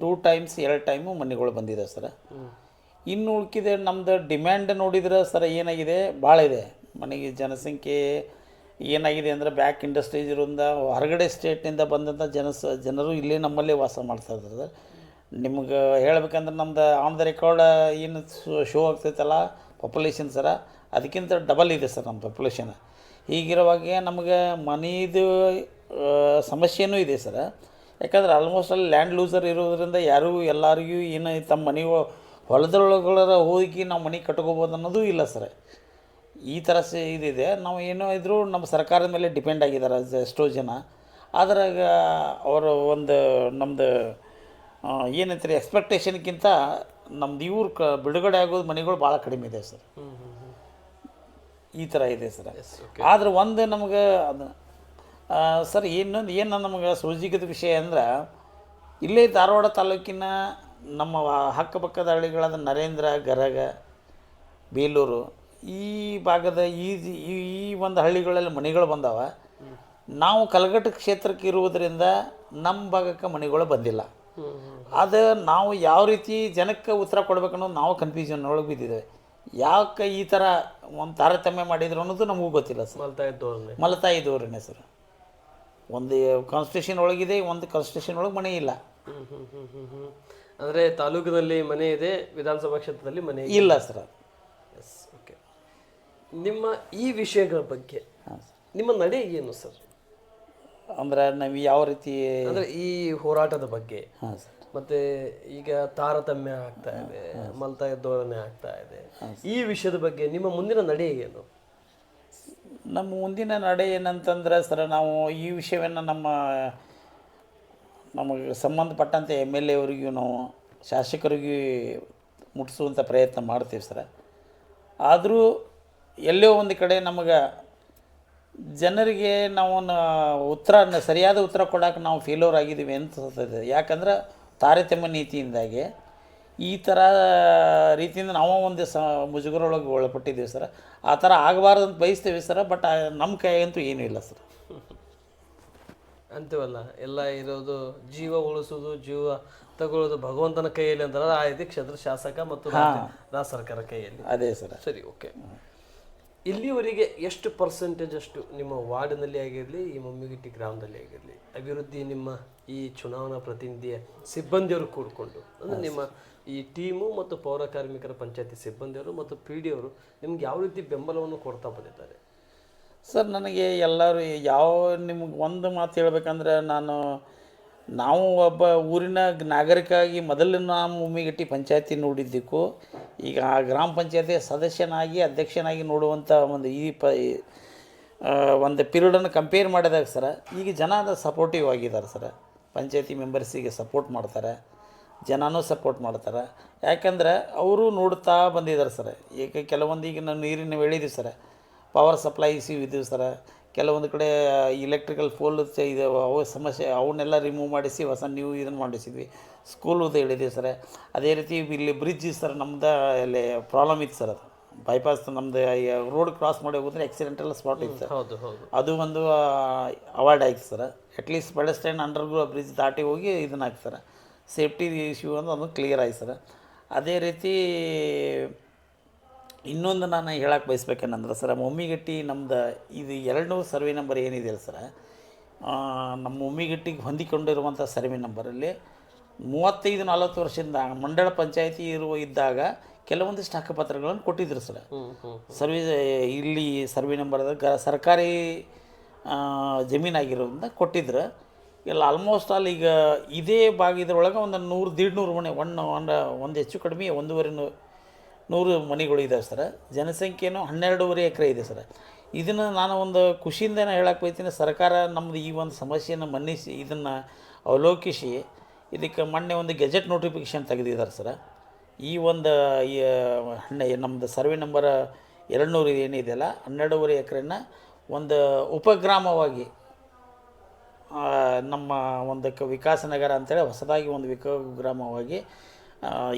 ಟೂ ಟೈಮ್ಸ್ ಎರಡು ಟೈಮು ಮನೆಗಳು ಬಂದಿದೆ ಸರ್. ಇನ್ನು ಉಳ್ಕಿದೆ ನಮ್ಮದು ಡಿಮ್ಯಾಂಡ್ ನೋಡಿದ್ರೆ ಸರ್ ಏನಾಗಿದೆ? ಭಾಳ ಇದೆ. ಮನೆಗೆ ಜನಸಂಖ್ಯೆ ಏನಾಗಿದೆ ಅಂದರೆ ಬ್ಯಾಕ್ ಇಂಡಸ್ಟ್ರೀಸ್ ಇರೋದ್ರಿಂದ ಹೊರಗಡೆ ಸ್ಟೇಟ್ನಿಂದ ಬಂದಂಥ ಜನಸ, ಜನರು ಇಲ್ಲೇ ನಮ್ಮಲ್ಲೇ ವಾಸ ಮಾಡ್ತಾ ಇದ್ದಾರೆ. ನಿಮ್ಗೆ ಹೇಳ್ಬೇಕಂದ್ರೆ ನಮ್ದು ಆನ್ ದ ರೆಕಾರ್ಡ್ ಏನು ಶೋ ಆಗ್ತೈತಲ್ಲ ಪಾಪ್ಯುಲೇಷನ್ ಸರ, ಅದಕ್ಕಿಂತ ಡಬಲ್ ಇದೆ ಸರ್ ನಮ್ಮ ಪಾಪ್ಯುಲೇಷನ್ ಹೀಗಿರುವಾಗ ನಮಗೆ ಮನೀದು ಸಮಸ್ಯೆನೂ ಇದೆ ಸರ್. ಯಾಕಂದ್ರೆ ಆಲ್ಮೋಸ್ಟ್ ಅಲ್ಲಿ ಲ್ಯಾಂಡ್ ಲೂಸರ್ ಇರೋದ್ರಿಂದ ಯಾರೂ ಎಲ್ಲರಿಗೂ ಏನು ತಮ್ಮ ಮನೆ ಹೊಲದೊಳಗಳ ಹೋಗಿ ನಾವು ಮನೆ ಕಟ್ಕೋಬೋದು ಅನ್ನೋದು ಇಲ್ಲ ಸರ್. ಈ ಥರ ಸ ಇದಿದೆ. ನಾವು ಏನೋ ಇದ್ದರೂ ನಮ್ಮ ಸರ್ಕಾರದ ಮೇಲೆ ಡಿಪೆಂಡ್ ಆಗಿದ್ದಾರೆ ಎಷ್ಟೋ ಜನ. ಅದ್ರಾಗ ಅವರು ಒಂದು ನಮ್ಮದು ಏನಂತಾರೆ ಎಕ್ಸ್ಪೆಕ್ಟೇಷನ್ಗಿಂತ ನಮ್ದು ಇವ್ರು ಕ ಬಿಡುಗಡೆ ಆಗೋದು ಮನೆಗಳು ಭಾಳ ಕಡಿಮೆ ಇದೆ ಸರ್. ಈ ಥರ ಇದೆ ಸರ್. ಆದ್ರೆ ಒಂದು ನಮಗೆ ಅದು ಸರ್ ಇನ್ನೊಂದು ಏನು ನಮಗೆ ಸೂಜಿಗದ ವಿಷಯ ಅಂದ್ರೆ ಇಲ್ಲೇ ಧಾರವಾಡ ತಾಲೂಕಿನ ನಮ್ಮ ಅಕ್ಕಪಕ್ಕದ ಹಳ್ಳಿಗಳಾದ ನರೇಂದ್ರ ಗರಗ ಬೇಲೂರು ಈ ಭಾಗದ ಈ ಈ ಈ ಒಂದು ಹಳ್ಳಿಗಳಲ್ಲಿ ಮನೆಗಳು ಬಂದಾವ. ನಾವು ಕಲಘಟ್ಟ ಕ್ಷೇತ್ರಕ್ಕೆ ಇರುವುದರಿಂದ ನಮ್ಮ ಭಾಗಕ್ಕೆ ಮನೆಗಳು ಬಂದಿಲ್ಲ. ಅದು ನಾವು ಯಾವ ರೀತಿ ಜನಕ್ಕೆ ಉತ್ತರ ಕೊಡ್ಬೇಕನ್ನೋದು ನಾವು ಕನ್ಫ್ಯೂಷನ್ ಒಳಗೆ ಬಿದ್ದಿದ್ದೇವೆ. ಯಾಕೆ ಈ ಥರ ಒಂದು ತಾರತಮ್ಯ ಮಾಡಿದ್ರು ಅನ್ನೋದು ನಮಗೂ ಗೊತ್ತಿಲ್ಲ ಸರ್. ಮಲತಾಯಿ ಧೋರಣೆ ಮಲತಾಯಿ ಧೋರಣೆ ಸರ್. ಒಂದು ಕಾನ್ಸ್ಟಿಟ್ಯೂಷನ್ ಒಳಗಿದೆ ಒಂದು ಕಾನ್ಸ್ಟಿಟ್ಯೂಷನ್ ಒಳಗೆ ಮನೆ ಇಲ್ಲ. ಅಂದ್ರೆ ತಾಲೂಕಿನಲ್ಲಿ ಮನೆ ಇದೆ ವಿಧಾನಸಭಾ ಕ್ಷೇತ್ರದಲ್ಲಿ ಮನೆ ಇದೆ. ಇಲ್ಲ ಸರ್. ಎಸ್ ಓಕೆ ನಿಮ್ಮ ಈ ವಿಷಯಗಳ ಬಗ್ಗೆ ಹಾಂ ನಿಮ್ಮ ನಡೆ ಏನು ಸರ್? ಅಂದ್ರೆ ನಾವು ಯಾವ ರೀತಿ ಅಂದರೆ ಈ ಹೋರಾಟದ ಬಗ್ಗೆ. ಹಾಂ ಸರ್. ಮತ್ತೆ ಈಗ ತಾರತಮ್ಯ ಆಗ್ತಾ ಇದೆ ಮಲ್ತಾಯ ಧೋರಣೆ ಆಗ್ತಾ ಇದೆ. ಈ ವಿಷಯದ ಬಗ್ಗೆ ನಿಮ್ಮ ಮುಂದಿನ ನಡೆ ಏನು? ನಮ್ಮ ಮುಂದಿನ ನಡೆ ಏನಂತಂದ್ರೆ ಸರ್ ನಾವು ಈ ವಿಷಯವನ್ನು ನಮ್ಮ ನಮಗೆ ಸಂಬಂಧಪಟ್ಟಂತೆ ಎಂ ಎಲ್ ಎ ಅವರಿಗೂ ನಾವು ಶಾಸಕರಿಗೂ ಮುಟ್ಟಿಸುವಂಥ ಪ್ರಯತ್ನ ಮಾಡ್ತೀವಿ ಸರ್. ಆದರೂ ಎಲ್ಲೋ ಒಂದು ಕಡೆ ನಮಗೆ ಜನರಿಗೆ ನಾವು ಉತ್ತರ ಸರಿಯಾದ ಉತ್ತರ ಕೊಡೋಕೆ ನಾವು ಫೇಲೋರ್ ಆಗಿದ್ದೀವಿ ಅಂತ ಅನ್ಸುತ್ತೆ. ಯಾಕಂದ್ರೆ ತಾರತಮ್ಯ ನೀತಿಯಿಂದಾಗಿ ಈ ಥರ ರೀತಿಯಿಂದ ನಾವು ಒಂದು ಸ ಮುಜುಗರೊಳಗೆ ಒಳಪಟ್ಟಿದ್ದೀವಿ ಸರ್. ಆ ಥರ ಆಗಬಾರ್ದು ಅಂತ ಬಯಸ್ತೀವಿ ಸರ್, ಬಟ್ ನಮ್ಮ ಕೈಯಂತೂ ಏನೂ ಇಲ್ಲ ಸರ್. ಅಂತೀವಲ್ಲ ಎಲ್ಲ ಇರೋದು ಜೀವ ಉಳಿಸೋದು ಜೀವ ತಗೊಳ್ಳೋದು ಭಗವಂತನ ಕೈಯಲ್ಲಿ ಅಂತಾರಲ್ಲ ಆ ರೀತಿ ಕ್ಷೇತ್ರ ಶಾಸಕ ಮತ್ತು ರಾಜ್ಯ ರಾಜ್ಯ ಸರ್ಕಾರ ಕೈಯಲ್ಲಿ. ಅದೇ ಸರ್. ಸರಿ ಓಕೆ ಇಲ್ಲಿವರೆಗೆ ಎಷ್ಟು ಪರ್ಸೆಂಟೇಜ್ ಅಷ್ಟು ನಿಮ್ಮ ವಾರ್ಡ್ನಲ್ಲಿ ಆಗಿರಲಿ ಈ ಮಮ್ಮಿಗಿಟ್ಟಿ ಗ್ರಾಮದಲ್ಲಿ ಆಗಿರಲಿ ಅಭಿವೃದ್ಧಿ ನಿಮ್ಮ ಈ ಚುನಾವಣಾ ಪ್ರತಿನಿಧಿಯ ಸಿಬ್ಬಂದಿಯವರು ಕೂಡಿಕೊಂಡು ಅಂದರೆ ನಿಮ್ಮ ಈ ಟೀಮು ಮತ್ತು ಪೌರ ಕಾರ್ಮಿಕರ ಪಂಚಾಯತಿ ಸಿಬ್ಬಂದಿಯವರು ಮತ್ತು ಪಿ ಡಿ ಅವರು ನಿಮ್ಗೆ ಯಾವ ರೀತಿ ಬೆಂಬಲವನ್ನು ಕೊಡ್ತಾ ಬಂದಿದ್ದಾರೆ? ಸರ್, ನನಗೆ ಎಲ್ಲರೂ ಯಾವ ನಿಮ್ಗೆ ಒಂದು ಮಾತು ಹೇಳ್ಬೇಕಂದ್ರೆ ನಾನು, ನಾವು ಒಬ್ಬ ಊರಿನ ನಾಗರಿಕಾಗಿ ಮೊದಲು ನಾವು ಉಮ್ಮಿಗಟ್ಟಿ ಪಂಚಾಯತಿ ನೋಡಿದ್ದಕ್ಕೂ, ಈಗ ಆ ಗ್ರಾಮ ಪಂಚಾಯತಿ ಸದಸ್ಯನಾಗಿ, ಅಧ್ಯಕ್ಷನಾಗಿ ನೋಡುವಂಥ ಒಂದು ಈ ಪ ಒಂದು ಪೀರಿಯಡನ್ನು ಕಂಪೇರ್ ಮಾಡಿದಾಗ ಸರ, ಈಗ ಜನ ಸಪೋರ್ಟಿವ್ ಆಗಿದ್ದಾರೆ ಸರ. ಪಂಚಾಯತಿ ಮೆಂಬರ್ಸಿಗೆ ಸಪೋರ್ಟ್ ಮಾಡ್ತಾರೆ, ಜನನೂ ಸಪೋರ್ಟ್ ಮಾಡ್ತಾರೆ. ಯಾಕಂದ್ರೆ ಅವರು ನೋಡ್ತಾ ಬಂದಿದ್ದಾರೆ ಸರ್. ಈಗ ಕೆಲವೊಂದು ಈಗ ನಾನು ನೀರಿನ ಹೇಳಿದ್ದೀವಿ ಸರ್. ಪವರ್ ಸಪ್ಲೈ ಇಶ್ಯೂ ಇದ್ದೀವಿ ಸರ. ಕೆಲವೊಂದು ಕಡೆ ಇಲೆಕ್ಟ್ರಿಕಲ್ ಫೋಲ್ ಇದು ಅವು ಸಮಸ್ಯೆ ಅವನ್ನೆಲ್ಲ ರಿಮೂವ್ ಮಾಡಿಸಿ ಹೊಸ ನೀವು ಇದನ್ನು ಮಾಡಿಸಿದ್ವಿ. ಸ್ಕೂಲದು ಹೇಳಿದ್ವಿ ಸರ್. ಅದೇ ರೀತಿ ಇಲ್ಲಿ ಬ್ರಿಡ್ಜ್ ಸರ್ ನಮ್ದು ಇಲ್ಲಿ ಪ್ರಾಬ್ಲಮ್ ಇತ್ತು ಸರ್ ಅದು. ಬೈಪಾಸ್ ನಮ್ಮದು ರೋಡ್ ಕ್ರಾಸ್ ಮಾಡಿ ಹೋಗಿದ್ರೆ ಆಕ್ಸಿಡೆಂಟಲ್ ಸ್ಪಾಟ್ ಇತ್ತು. ಸರ್ ಹೌದು ಹೌದು. ಅದು ಒಂದು ಅವಾರ್ಡ್ ಆಯ್ತು sir. At least stand under bridge ದಾಟಿ ಹೋಗಿ ಇದನ್ನ ಆಯ್ತು ಸರ್. ಸೇಫ್ಟಿ ಇಶ್ಯೂ ಅಂದ್ರೆ ಅದು ಕ್ಲಿಯರ್ ಆಯ್ತು ಸರ್. ಅದೇ ರೀತಿ ಇನ್ನೊಂದು ನಾನು ಹೇಳಕ್ಕೆ ಬಯಸ್ಬೇಕೇನಂದ್ರೆ ಸರ್ ಮಮ್ಮಿಗಟ್ಟಿ ನಮ್ದು ಇದು ಎರಡನೂ ಸರ್ವೆ ನಂಬರ್ ಏನಿದೆಯಲ್ಲ ಸರ ನಮ್ಮ ಮಮ್ಮಿಗಟ್ಟಿಗೆ ಹೊಂದಿಕೊಂಡಿರುವಂಥ ಸರ್ವೆ ನಂಬರಲ್ಲಿ ಮೂವತ್ತೈದು ನಲವತ್ತು ವರ್ಷದಿಂದ ಮಂಡಳ ಪಂಚಾಯತಿ ಇರುವ ಇದ್ದಾಗ ಕೆಲವೊಂದಿಷ್ಟು ಹಕ್ಕುಪತ್ರಗಳನ್ನು ಕೊಟ್ಟಿದ್ರು ಸರ್. ಸರ್ವಿ ಇಲ್ಲಿ ಸರ್ವೆ ನಂಬರ್ ಗ ಸರ್ಕಾರಿ ಜಮೀನಾಗಿರೋದ್ರಿಂದ ಕೊಟ್ಟಿದ್ರು. ಎಲ್ಲ ಆಲ್ಮೋಸ್ಟ್ ಆಲ್ ಈಗ ಇದೇ ಭಾಗ ಇದ್ರೊಳಗೆ ಒಂದು ನೂರು ನೂರು ಮನೆ ಒನ್ ಒಂದು ಒಂದು ಹೆಚ್ಚು ಕಡಿಮೆ ಒಂದೂವರೆ ನೂ ನೂರು ಮನೆಗಳು ಇದಾವೆ ಸರ್. ಜನಸಂಖ್ಯೆನೂ ಹನ್ನೆರಡೂವರೆ ಎಕರೆ ಇದೆ ಸರ್. ಇದನ್ನು ನಾನು ಒಂದು ಖುಷಿಯಿಂದ ಹೇಳಕ್ಕೆ ಬೈತೀನಿ ಸರ್ಕಾರ ನಮ್ಮದು ಈ ಒಂದು ಸಮಸ್ಯೆಯನ್ನು ಮನ್ನಿಸಿ, ಇದನ್ನು ಅವಲೋಕಿಸಿ, ಇದಕ್ಕೆ ಮೊನ್ನೆ ಒಂದು ಗೆಜೆಟ್ ನೋಟಿಫಿಕೇಶನ್ ತೆಗೆದಿದ್ದಾರೆ ಸರ್. ಈ ಒಂದು ನಮ್ಮದು ಸರ್ವೆ ನಂಬರ್ ಎರಡು ನೂರು ಏನಿದೆಯಲ್ಲ ಹನ್ನೆರಡೂವರೆ ಎಕರೆನ ಒಂದು ಉಪಗ್ರಾಮವಾಗಿ ನಮ್ಮ ಒಂದು ಕ ವಿಕಾಸನಗರ ಅಂತೇಳಿ ಹೊಸದಾಗಿ ಒಂದು ವಿಕ, ಗ್ರಾಮವಾಗಿ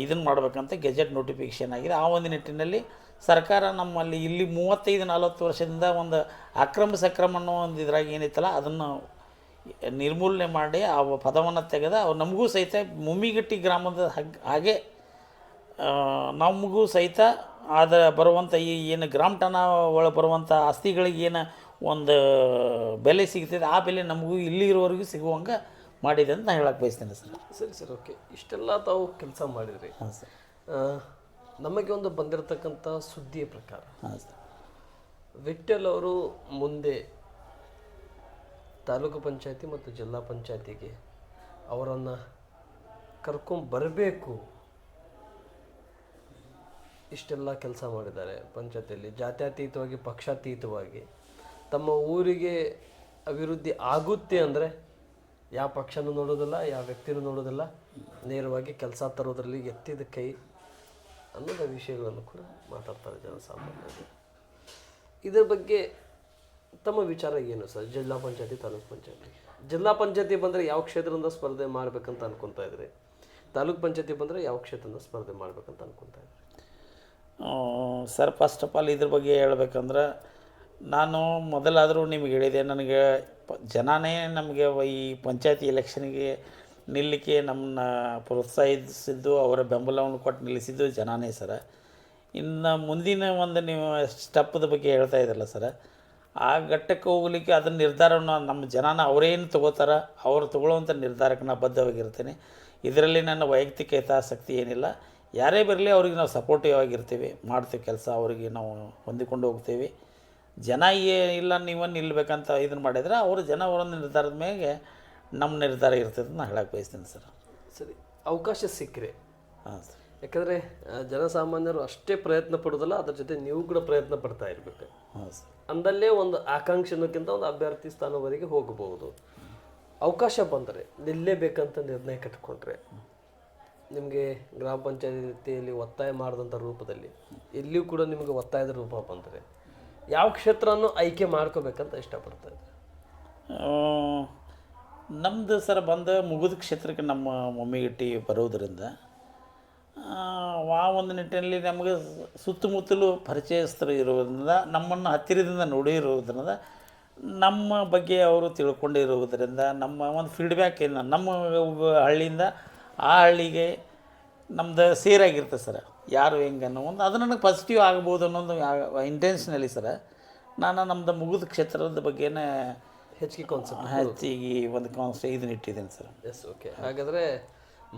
ಇದನ್ನು ಮಾಡಬೇಕಂತ ಗೆಜೆಟ್ ನೋಟಿಫಿಕೇಷನ್ ಆಗಿದೆ. ಆ ಒಂದು ನಿಟ್ಟಿನಲ್ಲಿ ಸರ್ಕಾರ ನಮ್ಮಲ್ಲಿ ಇಲ್ಲಿ ಮೂವತ್ತೈದು, ನಲವತ್ತು ವರ್ಷದಿಂದ ಒಂದು ಅಕ್ರಮ ಸಕ್ರಮ ಅನ್ನೋ ಒಂದು ಇದ್ರಾಗ ಏನಿತ್ತಲ್ಲ, ಅದನ್ನು ನಿರ್ಮೂಲನೆ ಮಾಡಿ ಆ ಪದವನ್ನು ತೆಗೆದ ಅವ್ರು ನಮಗೂ ಸಹಿತ ಮುಮ್ಮಿಗಟ್ಟಿ ಗ್ರಾಮದ ಹಾಗ್- ನಮಗೂ ಸಹಿತ ಅದರ ಬರುವಂಥ ಈ ಏನು ಗ್ರಾಮ ಠಾಣ ಒಳಗೆ ಬರುವಂಥ ಆಸ್ತಿಗಳಿಗೆ ಏನು ಒಂದು ಬೆಲೆ ಸಿಗ್ತದೆ, ಆ ಬೆಲೆ ನಮಗೂ ಇಲ್ಲಿ ಇರೋವರೆಗೂ ಸಿಗುವಂಗೆ ಮಾಡಿದೆ ಅಂತ ನಾನು ಹೇಳಕ್ಕೆ ಬಯಸ್ತೇನೆ ಸರ್. ಸರಿ ಸರ್ ಓಕೆ ಇಷ್ಟೆಲ್ಲ ತಾವು ಕೆಲಸ ಮಾಡಿದ್ರಿ. ಹಾಂ ಸರ್. ನಮಗೆ ಒಂದು ಬಂದಿರತಕ್ಕಂಥ ಸುದ್ದಿಯ ಪ್ರಕಾರ ಹಾಂ ಸರ್. ವಿಠಲ್ ಅವರು ಮುಂದೆ ತಾಲೂಕು ಪಂಚಾಯತಿ ಮತ್ತು ಜಿಲ್ಲಾ ಪಂಚಾಯತಿಗೆ ಅವರನ್ನು ಕರ್ಕೊಂಡು ಬರಬೇಕು. ಇಷ್ಟೆಲ್ಲ ಕೆಲಸ ಮಾಡಿದ್ದಾರೆ ಪಂಚಾಯತಿಯಲ್ಲಿ ಜಾತ್ಯತೀತವಾಗಿ ಪಕ್ಷಾತೀತವಾಗಿ. ತಮ್ಮ ಊರಿಗೆ ಅಭಿವೃದ್ಧಿ ಆಗುತ್ತೆ ಅಂದರೆ ಯಾವ ಪಕ್ಷನೂ ನೋಡೋದಿಲ್ಲ, ಯಾವ ವ್ಯಕ್ತಿನೂ ನೋಡೋದಿಲ್ಲ. ನೇರವಾಗಿ ಕೆಲಸ ತರೋದ್ರಲ್ಲಿ ಎತ್ತಿದ ಕೈ ಅನ್ನೋದ ವಿಷಯಗಳನ್ನು ಕೂಡ ಮಾತಾಡ್ತಾರೆ ಜನಸಾಮಾನ್ಯರು. ಇದರ ಬಗ್ಗೆ ತಮ್ಮ ವಿಚಾರ ಏನು ಸರ್? ಜಿಲ್ಲಾ ಪಂಚಾಯತಿ, ತಾಲೂಕು ಪಂಚಾಯತಿ. ಜಿಲ್ಲಾ ಪಂಚಾಯತಿ ಬಂದರೆ ಯಾವ ಕ್ಷೇತ್ರದಿಂದ ಸ್ಪರ್ಧೆ ಮಾಡಬೇಕಂತ ಅನ್ಕೊತಾ ಇದ್ರಿ? ತಾಲೂಕು ಪಂಚಾಯತಿ ಬಂದರೆ ಯಾವ ಕ್ಷೇತ್ರದಿಂದ ಸ್ಪರ್ಧೆ ಮಾಡಬೇಕಂತ ಅನ್ಕೊತಾ ಇದ್ರಿ? ಸರ್ ಫಸ್ಟ್ ಆಫ್ ಆಲ್ ಇದ್ರ ಬಗ್ಗೆ ಹೇಳ್ಬೇಕಂದ್ರೆ, ನಾನು ಮೊದಲಾದರೂ ನಿಮಗೆ ಹೇಳಿದೆ, ನನಗೆ ಜನನೇ ನಮಗೆ ಈ ಪಂಚಾಯತಿ ಎಲೆಕ್ಷನ್ಗೆ ನಿಲ್ಲಕ್ಕೆ ನಮ್ಮನ್ನ ಪ್ರೋತ್ಸಾಹಿಸಿದ್ದು, ಅವರ ಬೆಂಬಲವನ್ನು ಕೊಟ್ಟು ನಿಲ್ಲಿಸಿದ್ದು ಜನನೇ ಸರ. ಇನ್ನು ಮುಂದಿನ ಒಂದು ನೀವು ಸ್ಟೆಪ್ದ ಬಗ್ಗೆ ಹೇಳ್ತಾ ಇದ್ರಲ್ಲ ಸರ, ಆ ಘಟ್ಟಕ್ಕೆ ಹೋಗ್ಲಿಕ್ಕೆ ಅದನ್ನ ನಿರ್ಧಾರವನ್ನು ನಮ್ಮ ಜನನ ಅವರೇನು ತಗೋತಾರ, ಅವರು ತೊಗೊಳ್ಳೋವಂಥ ನಿರ್ಧಾರಕ್ಕೆ ನಾನು ಬದ್ಧವಾಗಿರ್ತೇನೆ. ಇದರಲ್ಲಿ ನನ್ನ ವೈಯಕ್ತಿಕ ಹಿತಾಸಕ್ತಿ ಏನಿಲ್ಲ. ಯಾರೇ ಬರಲಿ ಅವ್ರಿಗೆ ನಾವು ಸಪೋರ್ಟಿವ್ ಆಗಿರ್ತೀವಿ. ಮಾಡ್ತೀವಿ ಕೆಲಸ, ಅವರಿಗೆ ನಾವು ಹೊಂದಿಕೊಂಡು ಹೋಗ್ತೀವಿ. ಜನ ಏ ಇಲ್ಲ ನೀವು ನಿಲ್ಬೇಕಂತ ಇದನ್ನು ಮಾಡಿದ್ರೆ ಅವರು ಜನ ಅವರೊಂದು ನಿರ್ಧಾರದ ಮೇಲೆ ನಮ್ಮ ನಿರ್ಧಾರ ಇರ್ತದೆ ಅಂತ ನಾನು ಹೇಳಕ್ಕೆ ಬಯಸ್ತೀನಿ ಸರ್. ಸರಿ ಅವಕಾಶ ಸಿಕ್ಕರೆ. ಹಾಂ ಸರ್. ಯಾಕಂದರೆ ಜನಸಾಮಾನ್ಯರು ಅಷ್ಟೇ ಪ್ರಯತ್ನ ಪಡೋದಲ್ಲ ಅದ್ರ ಜೊತೆ ನೀವು ಕೂಡ ಪ್ರಯತ್ನ ಪಡ್ತಾ ಇರಬೇಕು. ಹಾಂ ಸರ್. ಅಂದಲ್ಲೇ ಒಂದು ಆಕಾಂಕ್ಷೆನಕ್ಕಿಂತ ಒಂದು ಅಭ್ಯರ್ಥಿ ಸ್ಥಾನವರೆಗೆ ಹೋಗಬಹುದು ಅವಕಾಶ ಬಂದರೆ ನಿಲ್ಲೇಬೇಕಂತ ನಿರ್ಣಯ ಕಟ್ಕೊಂಡ್ರೆ ನಿಮಗೆ ಗ್ರಾಮ ಪಂಚಾಯತಿಯಲ್ಲಿ ಒತ್ತಾಯ ಮಾಡಿದಂಥ ರೂಪದಲ್ಲಿ ಎಲ್ಲಿಯೂ ಕೂಡ ನಿಮಗೆ ಒತ್ತಾಯದ ರೂಪ ಬಂದರೆ ಯಾವ ಕ್ಷೇತ್ರನೂ ಆಯ್ಕೆ ಮಾಡ್ಕೋಬೇಕಂತ ಇಷ್ಟಪಡ್ತಾ ಇದ್ದಾರೆ ನಮ್ಮದು ಸರ್ ಬಂದು ಮುಗಿದ ಕ್ಷೇತ್ರಕ್ಕೆ ನಮ್ಮ ಮಮ್ಮಿಗಿಟ್ಟಿ ಬರೋದರಿಂದ ಆ, ಒಂದು ನಿಟ್ಟಿನಲ್ಲಿ ನಮಗೆ ಸುತ್ತಮುತ್ತಲು ಪರಿಚಯಸ್ಥರು ಇರುವುದರಿಂದ ನಮ್ಮನ್ನು ಹತ್ತಿರದಿಂದ ನೋಡಿರೋದ್ರಿಂದ ನಮ್ಮ ಬಗ್ಗೆ ಅವರು ತಿಳ್ಕೊಂಡಿರುವುದರಿಂದ ನಮ್ಮ ಒಂದು ಫೀಡ್ಬ್ಯಾಕ್ ಏನು ನಮ್ಮ ಹಳ್ಳಿಯಿಂದ ಆ ಹಳ್ಳಿಗೆ ನಮ್ದು ಸೇರಾಗಿರ್ತದೆ ಸರ್. ಯಾರು ಹೆಂಗೆ ಅನ್ನೋ ಒಂದು ಅದು ನನಗೆ ಪಾಸಿಟಿವ್ ಆಗ್ಬೋದು ಅನ್ನೋದು ಇಂಟೆನ್ಷನಲ್ಲಿ ಸರ. ನಾನು ನಮ್ಮದು ಮುಗಿದ ಕ್ಷೇತ್ರದ ಬಗ್ಗೆನೇ ಹೆಚ್ಚಿಗೆ ಕಾನ್ಸೆಪ್ಟ್ ಹೆಚ್ಚಿಗೆ ಒಂದು ಕಾನ್ಸೆಪ್ಟ್ ಇದನ್ನ ಇಟ್ಟಿದ್ದೀನಿ ಸರ್. ಎಸ್ ಓಕೆ ಹಾಗಾದರೆ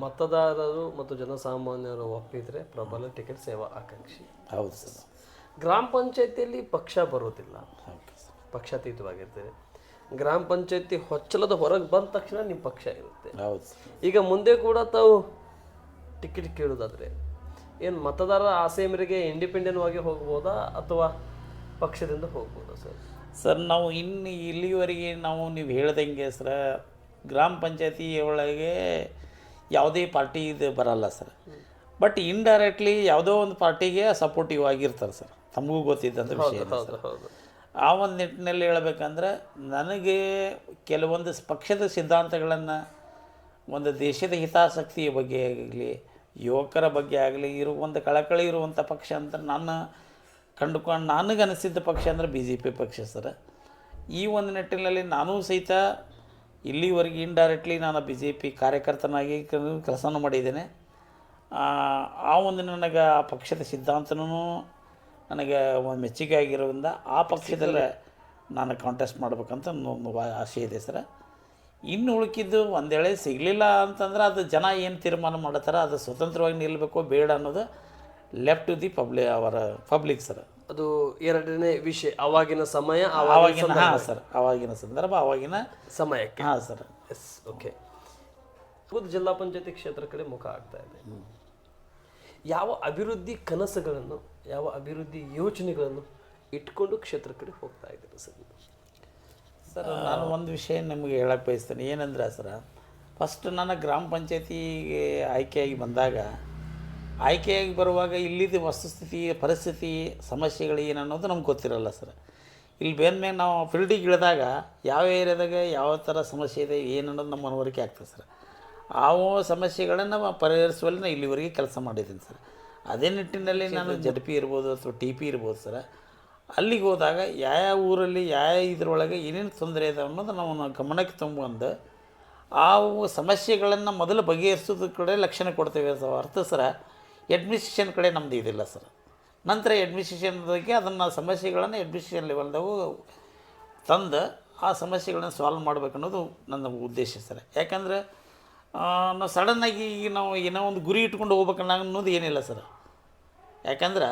ಮತದಾರರು ಮತ್ತು ಜನಸಾಮಾನ್ಯರು ಒಪ್ಪಿದರೆ ಪ್ರಬಲ ಟಿಕೆಟ್ ಸೇವಾ ಆಕಾಂಕ್ಷಿ. ಹೌದು ಸರ್. ಗ್ರಾಮ ಪಂಚಾಯತಿಯಲ್ಲಿ ಪಕ್ಷ ಬರೋದಿಲ್ಲ. ಪಕ್ಷಾತೀತವಾಗಿರ್ತದೆ ಗ್ರಾಮ ಪಂಚಾಯತಿ ಹೊಚ್ಚಲದ ಹೊರಗೆ ಬಂದ ತಕ್ಷಣ ನಿಮ್ಮ ಪಕ್ಷ ಇರುತ್ತೆ. ಹೌದು ಈಗ ಮುಂದೆ ಕೂಡ ತಾವು ಟಿಕೆಟ್ ಕೇಳೋದಾದ್ರೆ ಏನು ಮತದಾರರ ಆಸೆ ಮೇರೆಗೆ ಇಂಡಿಪೆಂಡೆಂಟ್ ಆಗಿ ಹೋಗ್ಬೋದಾ ಅಥವಾ ಪಕ್ಷದಿಂದ ಹೋಗ್ಬೋದಾ ಸರ್? ಸರ್ ನಾವು ಇನ್ನು ಇಲ್ಲಿವರೆಗೆ ನಾವು ನೀವು ಹೇಳ್ದಂಗೆ ಸರ್ ಗ್ರಾಮ ಪಂಚಾಯತಿ ಒಳಗೆ ಯಾವುದೇ ಪಾರ್ಟಿ ಇದು ಬರಲ್ಲ ಸರ್. ಬಟ್ ಇಂಡೈರೆಕ್ಟ್ಲಿ ಯಾವುದೋ ಒಂದು ಪಾರ್ಟಿಗೆ ಸಪೋರ್ಟಿವ್ ಆಗಿರ್ತಾರೆ ಸರ್. ತಮಗೂ ಗೊತ್ತಿದ್ದಂಥ ವಿಷಯ ಆ ಒಂದು ನಿಟ್ಟಿನಲ್ಲಿ ಹೇಳ್ಬೇಕಂದ್ರೆ ನನಗೆ ಕೆಲವೊಂದು ಪಕ್ಷದ ಸಿದ್ಧಾಂತಗಳನ್ನು ಒಂದು ದೇಶದ ಹಿತಾಸಕ್ತಿಯ ಬಗ್ಗೆ ಆಗಲಿ ಯುವಕರ ಬಗ್ಗೆ ಆಗಲಿ ಒಂದು ಕಳಕಳಿ ಇರುವಂಥ ಪಕ್ಷ ಅಂತ ನಾನು ಕಂಡುಕೊಂಡು, ನನಗೆ ಅನಿಸಿದ್ದ ಪಕ್ಷ ಅಂದರೆ ಬಿ ಜೆ ಪಿ ಪಕ್ಷ ಸರ್. ಈ ಒಂದು ನಿಟ್ಟಿನಲ್ಲಿ ನಾನೂ ಸಹಿತ ಇಲ್ಲಿವರೆಗೆ ಇಂಡೈರೆಕ್ಟ್ಲಿ ನಾನು ಬಿ ಜೆ ಪಿ ಕಾರ್ಯಕರ್ತನಾಗಿ ಕೆಲಸನೂ ಮಾಡಿದ್ದೇನೆ. ಆ ಒಂದು ನನಗೆ, ಆ ಪಕ್ಷದ ಸಿದ್ಧಾಂತನೂ ನನಗೆ ಒಂದು ಮೆಚ್ಚುಗೆ ಆಗಿರೋದ್ರಿಂದ ಆ ಪಕ್ಷದಲ್ಲೇ ನಾನು ಕಾಂಟೆಸ್ಟ್ ಮಾಡ್ಬೇಕಂತ ಒಂದು ಆಸೆ ಇದೆ ಸರ್. ಇನ್ನು ಉಳ್ಕಿದ್ದು ಒಂದು ವೇಳೆ ಸಿಗಲಿಲ್ಲ ಅಂತಂದ್ರೆ ಅದು ಜನ ಏನು ತೀರ್ಮಾನ ಮಾಡ್ತಾರೆ ಅದು ಸ್ವತಂತ್ರವಾಗಿ ನಿಲ್ಲಬೇಕು ಬೇಡ ಅನ್ನೋದು ಲೆಫ್ಟ್ ಟು ದಿ ಪಬ್ಲಿ ಅವರ ಪಬ್ಲಿಕ್ ಸರ್. ಅದು ಎರಡನೇ ವಿಷಯ ಅವಾಗಿನ ಸಮಯ ಅವಾಗಿನ ಆವಾಗಿನ ಹಾಂ ಸರ್ ಅವಾಗಿನ ಸಂದರ್ಭ ಅವಾಗಿನ ಸಮಯಕ್ಕೆ. ಹಾಂ ಸರ್. ಎಸ್ ಓಕೆ ಜಿಲ್ಲಾ ಪಂಚಾಯತಿ ಕ್ಷೇತ್ರ ಕಡೆ ಮುಖ ಆಗ್ತಾ ಇದೆ. ಯಾವ ಅಭಿವೃದ್ಧಿ ಕನಸುಗಳನ್ನು ಯಾವ ಅಭಿವೃದ್ಧಿ ಯೋಚನೆಗಳನ್ನು ಇಟ್ಕೊಂಡು ಕ್ಷೇತ್ರ ಕಡೆ ಹೋಗ್ತಾ ಇದ್ದೀರಿ ಸರ್? ಸರ್ ನಾನು ಒಂದು ವಿಷಯ ನಿಮಗೆ ಹೇಳಕ್ಕೆ ಬಯಸ್ತೇನೆ. ಏನಂದ್ರೆ ಸರ ಫಸ್ಟ್ ನಾನು ಗ್ರಾಮ ಪಂಚಾಯತಿಗೆ ಆಯ್ಕೆಯಾಗಿ ಬಂದಾಗ ಆಯ್ಕೆಯಾಗಿ ಬರುವಾಗ ಇಲ್ಲಿದ್ದ ವಸ್ತುಸ್ಥಿತಿ ಪರಿಸ್ಥಿತಿ ಸಮಸ್ಯೆಗಳು ಏನು ಅನ್ನೋದು ನಮ್ಗೆ ಗೊತ್ತಿರಲ್ಲ ಸರ್. ಇಲ್ಲಿ ಮೇಲೆ ನಾವು ಫೀಲ್ಡಿಗೆ ಇಳಿದಾಗ ಯಾವ ಏರಿಯಾದಾಗ ಯಾವ ಥರ ಸಮಸ್ಯೆ ಇದೆ ಏನು ಅನ್ನೋದು ನಮ್ಮ ಮನವರಿಕೆ ಆಗ್ತದೆ ಸರ್. ಆ ಸಮಸ್ಯೆಗಳನ್ನು ಪರಿಹರಿಸುವಲ್ಲಿ ನಾನು ಇಲ್ಲಿವರೆಗೆ ಕೆಲಸ ಮಾಡಿದ್ದೀನಿ ಸರ್. ಅದೇ ನಿಟ್ಟಿನಲ್ಲಿ ನಾನು ಜಡ್ ಪಿ ಇರ್ಬೋದು ಅಥವಾ ಟಿ ಪಿ ಇರ್ಬೋದು ಸರ್. ಅಲ್ಲಿಗೆ ಹೋದಾಗ ಯಾವ ಊರಲ್ಲಿ ಯಾವ ಇದರೊಳಗೆ ಏನೇನು ತೊಂದರೆ ಇದೆ ಅನ್ನೋದು ನಾವು ಗಮನಕ್ಕೆ ತುಂಬಂದು ಆ ಸಮಸ್ಯೆಗಳನ್ನು ಮೊದಲು ಬಗೆಹರಿಸೋದ್ರ ಕಡೆ ಲಕ್ಷಣ ಕೊಡ್ತೇವೆ ಅರ್ಥ ಸರ? ಅಡ್ಮಿನಿಸ್ಟ್ರೇಷನ್ ಕಡೆ ನಮ್ಮದು ಇದಿಲ್ಲ ಸರ್. ನಂತರ ಅಡ್ಮಿನಿಸ್ಟ್ರೇಷನ್ ಬಗ್ಗೆ ಅದನ್ನು ಸಮಸ್ಯೆಗಳನ್ನು ಅಡ್ಮಿನಿಸ್ಟ್ರೇಷನ್ ಲೆವೆಲ್ದಾಗ ತಂದು ಆ ಸಮಸ್ಯೆಗಳನ್ನ ಸಾಲ್ವ್ ಮಾಡ್ಬೇಕು ಅನ್ನೋದು ನನ್ನ ಉದ್ದೇಶ ಸರ್. ಯಾಕಂದ್ರೆ ನಾವು ಸಡನ್ನಾಗಿ ನಾವು ಏನೋ ಒಂದು ಗುರಿ ಇಟ್ಕೊಂಡು ಹೋಗ್ಬೇಕನ್ನ ಅನ್ನೋದು ಏನಿಲ್ಲ ಸರ್. ಯಾಕಂದ್ರೆ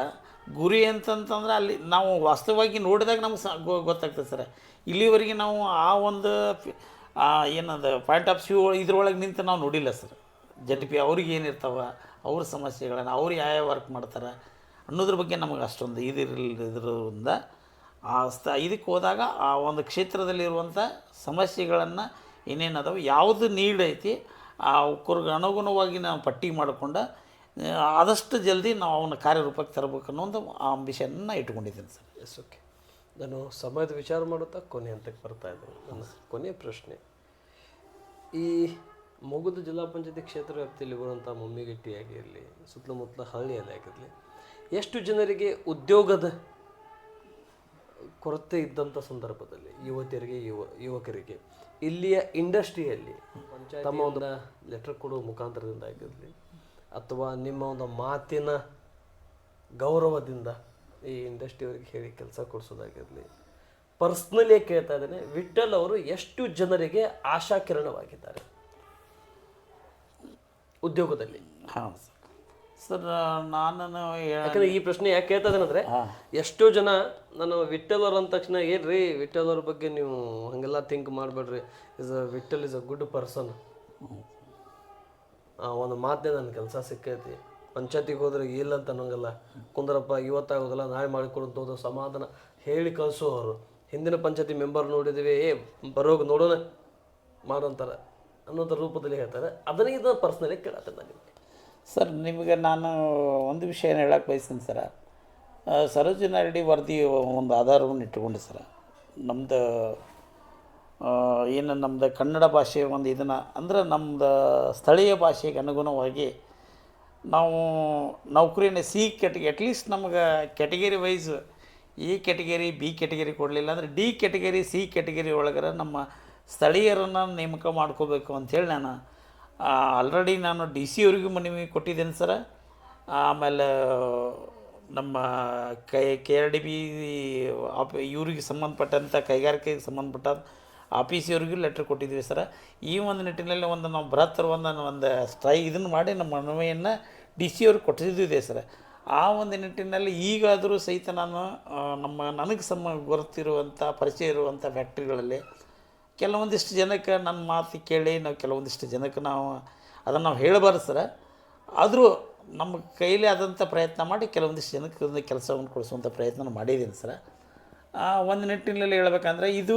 ಗುರಿ ಅಂತಂತಂದ್ರೆ ಅಲ್ಲಿ ನಾವು ವಾಸ್ತವವಾಗಿ ನೋಡಿದಾಗ ನಮ್ಗೆ ಸ ಗೊತ್ತಾಗ್ತದೆ ಸರ್. ಇಲ್ಲಿವರೆಗೆ ನಾವು ಆ ಒಂದು ಏನದು ಪಾಯಿಂಟ್ ಆಫ್ ವ್ಯೂ ಇದ್ರೊಳಗೆ ನಿಂತು ನಾವು ನೋಡಿಲ್ಲ ಸರ್. ಜಡ್ ಪಿ ಅವ್ರಿಗೆ ಏನಿರ್ತಾವೆ ಅವ್ರ ಸಮಸ್ಯೆಗಳನ್ನು, ಅವ್ರು ಯಾವ ವರ್ಕ್ ಮಾಡ್ತಾರೆ ಅನ್ನೋದ್ರ ಬಗ್ಗೆ ನಮಗೆ ಅಷ್ಟೊಂದು ಇದಿರಲಿದ್ರಿಂದ ಆ ಸ್ಥ ಇದಕ್ಕೆ ಹೋದಾಗ ಆ ಒಂದು ಕ್ಷೇತ್ರದಲ್ಲಿರುವಂಥ ಸಮಸ್ಯೆಗಳನ್ನು ಏನೇನು ಅದಾವೆ, ಯಾವುದು ನೀಡ್ ಐತಿ, ಆ ಅನುಗುಣವಾಗಿ ನಾವು ಪಟ್ಟಿ ಮಾಡಿಕೊಂಡು ಆದಷ್ಟು ಜಲ್ದಿ ನಾವು ಅವನ ಕಾರ್ಯರೂಪಕ್ಕೆ ತರಬೇಕು ಅನ್ನೋ ಒಂದು ಆಂಬಿಷನ್ನ ಇಟ್ಕೊಂಡಿದ್ದೀನಿ ಸರ್. ಎಸ್ ಓಕೆ ನಾನು ಸಮಯದ ವಿಚಾರ ಮಾಡುತ್ತಾ ಕೊನೆ ಹಂತಕ್ಕೆ ಬರ್ತಾ ಇದ್ದೀನಿ. ನನ್ನ ಕೊನೆಯ ಪ್ರಶ್ನೆ. ಈ ಮಗುದ ಜಿಲ್ಲಾ ಪಂಚಾಯತಿ ಕ್ಷೇತ್ರ ವ್ಯಾಪ್ತಿಯಲ್ಲಿ ಬರುವಂಥ ಮಮ್ಮಿಗಟ್ಟಿಯಾಗಿರಲಿ ಸುತ್ತಮುತ್ತಲ ಹಳ್ಳಿಯಲ್ಲಿ ಆಗಿರಲಿ ಎಷ್ಟು ಜನರಿಗೆ ಉದ್ಯೋಗದ ಕೊರತೆ ಇದ್ದಂಥ ಸಂದರ್ಭದಲ್ಲಿ ಯುವತಿಯರಿಗೆ ಯುವ ಯುವಕರಿಗೆ ಇಲ್ಲಿಯ ಇಂಡಸ್ಟ್ರಿಯಲ್ಲಿ ತಮ್ಮ ಒಂದು ಲೆಟರ್ ಕೊಡುವ ಮುಖಾಂತರದಿಂದ ಆಗಿರಲಿ ಅಥವಾ ನಿಮ್ಮ ಒಂದು ಮಾತಿನ ಗೌರವದಿಂದ ಈ ಇಂಡಸ್ಟ್ರಿಯವರಿಗೆ ಹೇಳಿ ಕೆಲಸ ಕೊಡಿಸೋದಾಗಿರಲಿ. ಪರ್ಸ್ನಲಿ ಕೇಳ್ತಾ ಇದ್ದೇನೆ ವಿಠಲ್ ಅವರು ಎಷ್ಟು ಜನರಿಗೆ ಆಶಾಕಿರಣವಾಗಿದ್ದಾರೆ ಉದ್ಯೋಗದಲ್ಲಿ. ಹಾಂ ಸರ್. ನಾನು ಯಾಕಂದ್ರೆ ಈ ಪ್ರಶ್ನೆ ಯಾಕೆ ಕೇಳ್ತಾ ಇದ್ದೇನೆ ಎಷ್ಟೋ ಜನ ನಾನು ವಿಠಲ್ ಅವ್ರ ಅಂದ ತಕ್ಷಣ ಏನ್ರಿ ವಿಠಲ್ ಅವ್ರ ಬಗ್ಗೆ ನೀವು ಹಂಗೆಲ್ಲ ಥಿಂಕ್ ಮಾಡಬೇಡ್ರಿ. Is a Vithal is a good person ಒಂದು ಮಾತೇ ನನ್ನ ಕೆಲಸ ಸಿಕ್ಕೈತಿ. ಪಂಚಾಯತಿಗೆ ಹೋದ್ರೆ ಇಲ್ಲ ಅಂತ ಅನ್ನೋಂಗಲ್ಲ. ಕುಂದ್ರಪ್ಪ, ಇವತ್ತಾಗೋದಲ್ಲ, ನಾಳೆ ಮಾಡಿಕೊಡಂತ ಹೋದ ಸಮಾಧಾನ. ಹೇಳಿ ಕಳಿಸೋರು ಹಿಂದಿನ ಪಂಚಾಯತಿ ಮೆಂಬರ್ ನೋಡಿದ್ದೀವಿ ಏ ಬರೋಗ ನೋಡೋಣ ಮಾಡೋಂತಾರೆ ಅನ್ನೋಂಥ ರೂಪದಲ್ಲಿ ಹೇಳ್ತಾರೆ. ಅದನ್ನ ಇದು ಪರ್ಸ್ನಲಿ ಕೇಳತ್ತೆ ನಾನು ಸರ್, ನಿಮಗೆ ನಾನು ಒಂದು ವಿಷಯ ಹೇಳಕ್ಕೆ ಬಯಸ್ತೀನಿ ಸರ. ಸರೋಜಿನ ರೆಡ್ಡಿ ವರದಿ ಒಂದು ಆಧಾರವನ್ನು ಇಟ್ಟುಕೊಂಡು ಸರ. ನಮ್ಮದು ಏನು ನಮ್ಮದು ಕನ್ನಡ ಭಾಷೆ ಒಂದು ಇದನ್ನು, ಅಂದ್ರೆ ನಮ್ಮದು ಸ್ಥಳೀಯ ಭಾಷೆಗೆ ಅನುಗುಣವಾಗಿ ನಾವು ನೌಕರಿನ ಸಿ ಕೆಟಗಿ ಅಟ್ಲೀಸ್ಟ್ ನಮ್ಗೆ category wise A category B category ಕೊಡಲಿಲ್ಲ ಅಂದರೆ ಡಿ ಕೆಟಗರಿ ಸಿ ಕೆಟಗರಿ ಒಳಗರ ನಮ್ಮ ಸ್ಥಳೀಯರನ್ನು ನೇಮಕ ಮಾಡ್ಕೋಬೇಕು ಅಂಥೇಳಿ ನಾನು ಆಲ್ರೆಡಿ ನಾನು ಡಿ ಸಿ ಅವ್ರಿಗೂ ಮನವಿ ಕೊಟ್ಟಿದ್ದೇನೆ ಸರ. ಆಮೇಲೆ ನಮ್ಮ ಕೈ ಕೆ ಆರ್ ಡಿ ಬಿ ಆಪ್ ಇವ್ರಿಗೆ ಸಂಬಂಧಪಟ್ಟಂಥ ಕೈಗಾರಿಕೆಗೆ ಸಂಬಂಧಪಟ್ಟ ಆಫೀಸಿಯವ್ರಿಗೂ ಲೆಟ್ರ್ ಕೊಟ್ಟಿದ್ವಿ ಸರ. ಈ ಒಂದು ನಿಟ್ಟಿನಲ್ಲಿ ಒಂದು ನಾವು ಬೃಹತ್ತರ ಒಂದು ಒಂದು ಸ್ಟ್ರೈ ಇದನ್ನು ಮಾಡಿ ನಮ್ಮ ಮನವಿಯನ್ನು ಡಿ ಸಿ ಅವ್ರಿಗೆ ಕೊಟ್ಟಿದ್ದಿದೆ ಸರ್. ಆ ಒಂದು ನಿಟ್ಟಿನಲ್ಲಿ ಈಗಾದರೂ ಸಹಿತ ನಾನು ನಮ್ಮ ನನಗೆ ಸಮ ಗೊತ್ತಿರುವಂಥ, ಪರಿಚಯ ಇರುವಂಥ ಫ್ಯಾಕ್ಟ್ರಿಗಳಲ್ಲಿ ಕೆಲವೊಂದಿಷ್ಟು ಜನಕ್ಕೆ ನನ್ನ ಮಾತು ಕೇಳಿ ನಾವು ಕೆಲವೊಂದಿಷ್ಟು ಜನಕ್ಕೆ ನಾವು ಅದನ್ನು ನಾವು ಹೇಳಬಾರ್ದು ಸರ. ಆದರೂ ನಮ್ಮ ಕೈಲಿ ಆದಂಥ ಪ್ರಯತ್ನ ಮಾಡಿ ಕೆಲವೊಂದಿಷ್ಟು ಜನಕ್ಕೆ ಒಂದು ಕೆಲಸವನ್ನು ಕೊಡಿಸುವಂಥ ಪ್ರಯತ್ನ ಮಾಡಿದ್ದೀನಿ ಸರ. ಆ, ಒಂದು ನಿಟ್ಟಿನಲ್ಲಿ ಹೇಳ್ಬೇಕಂದ್ರೆ ಇದು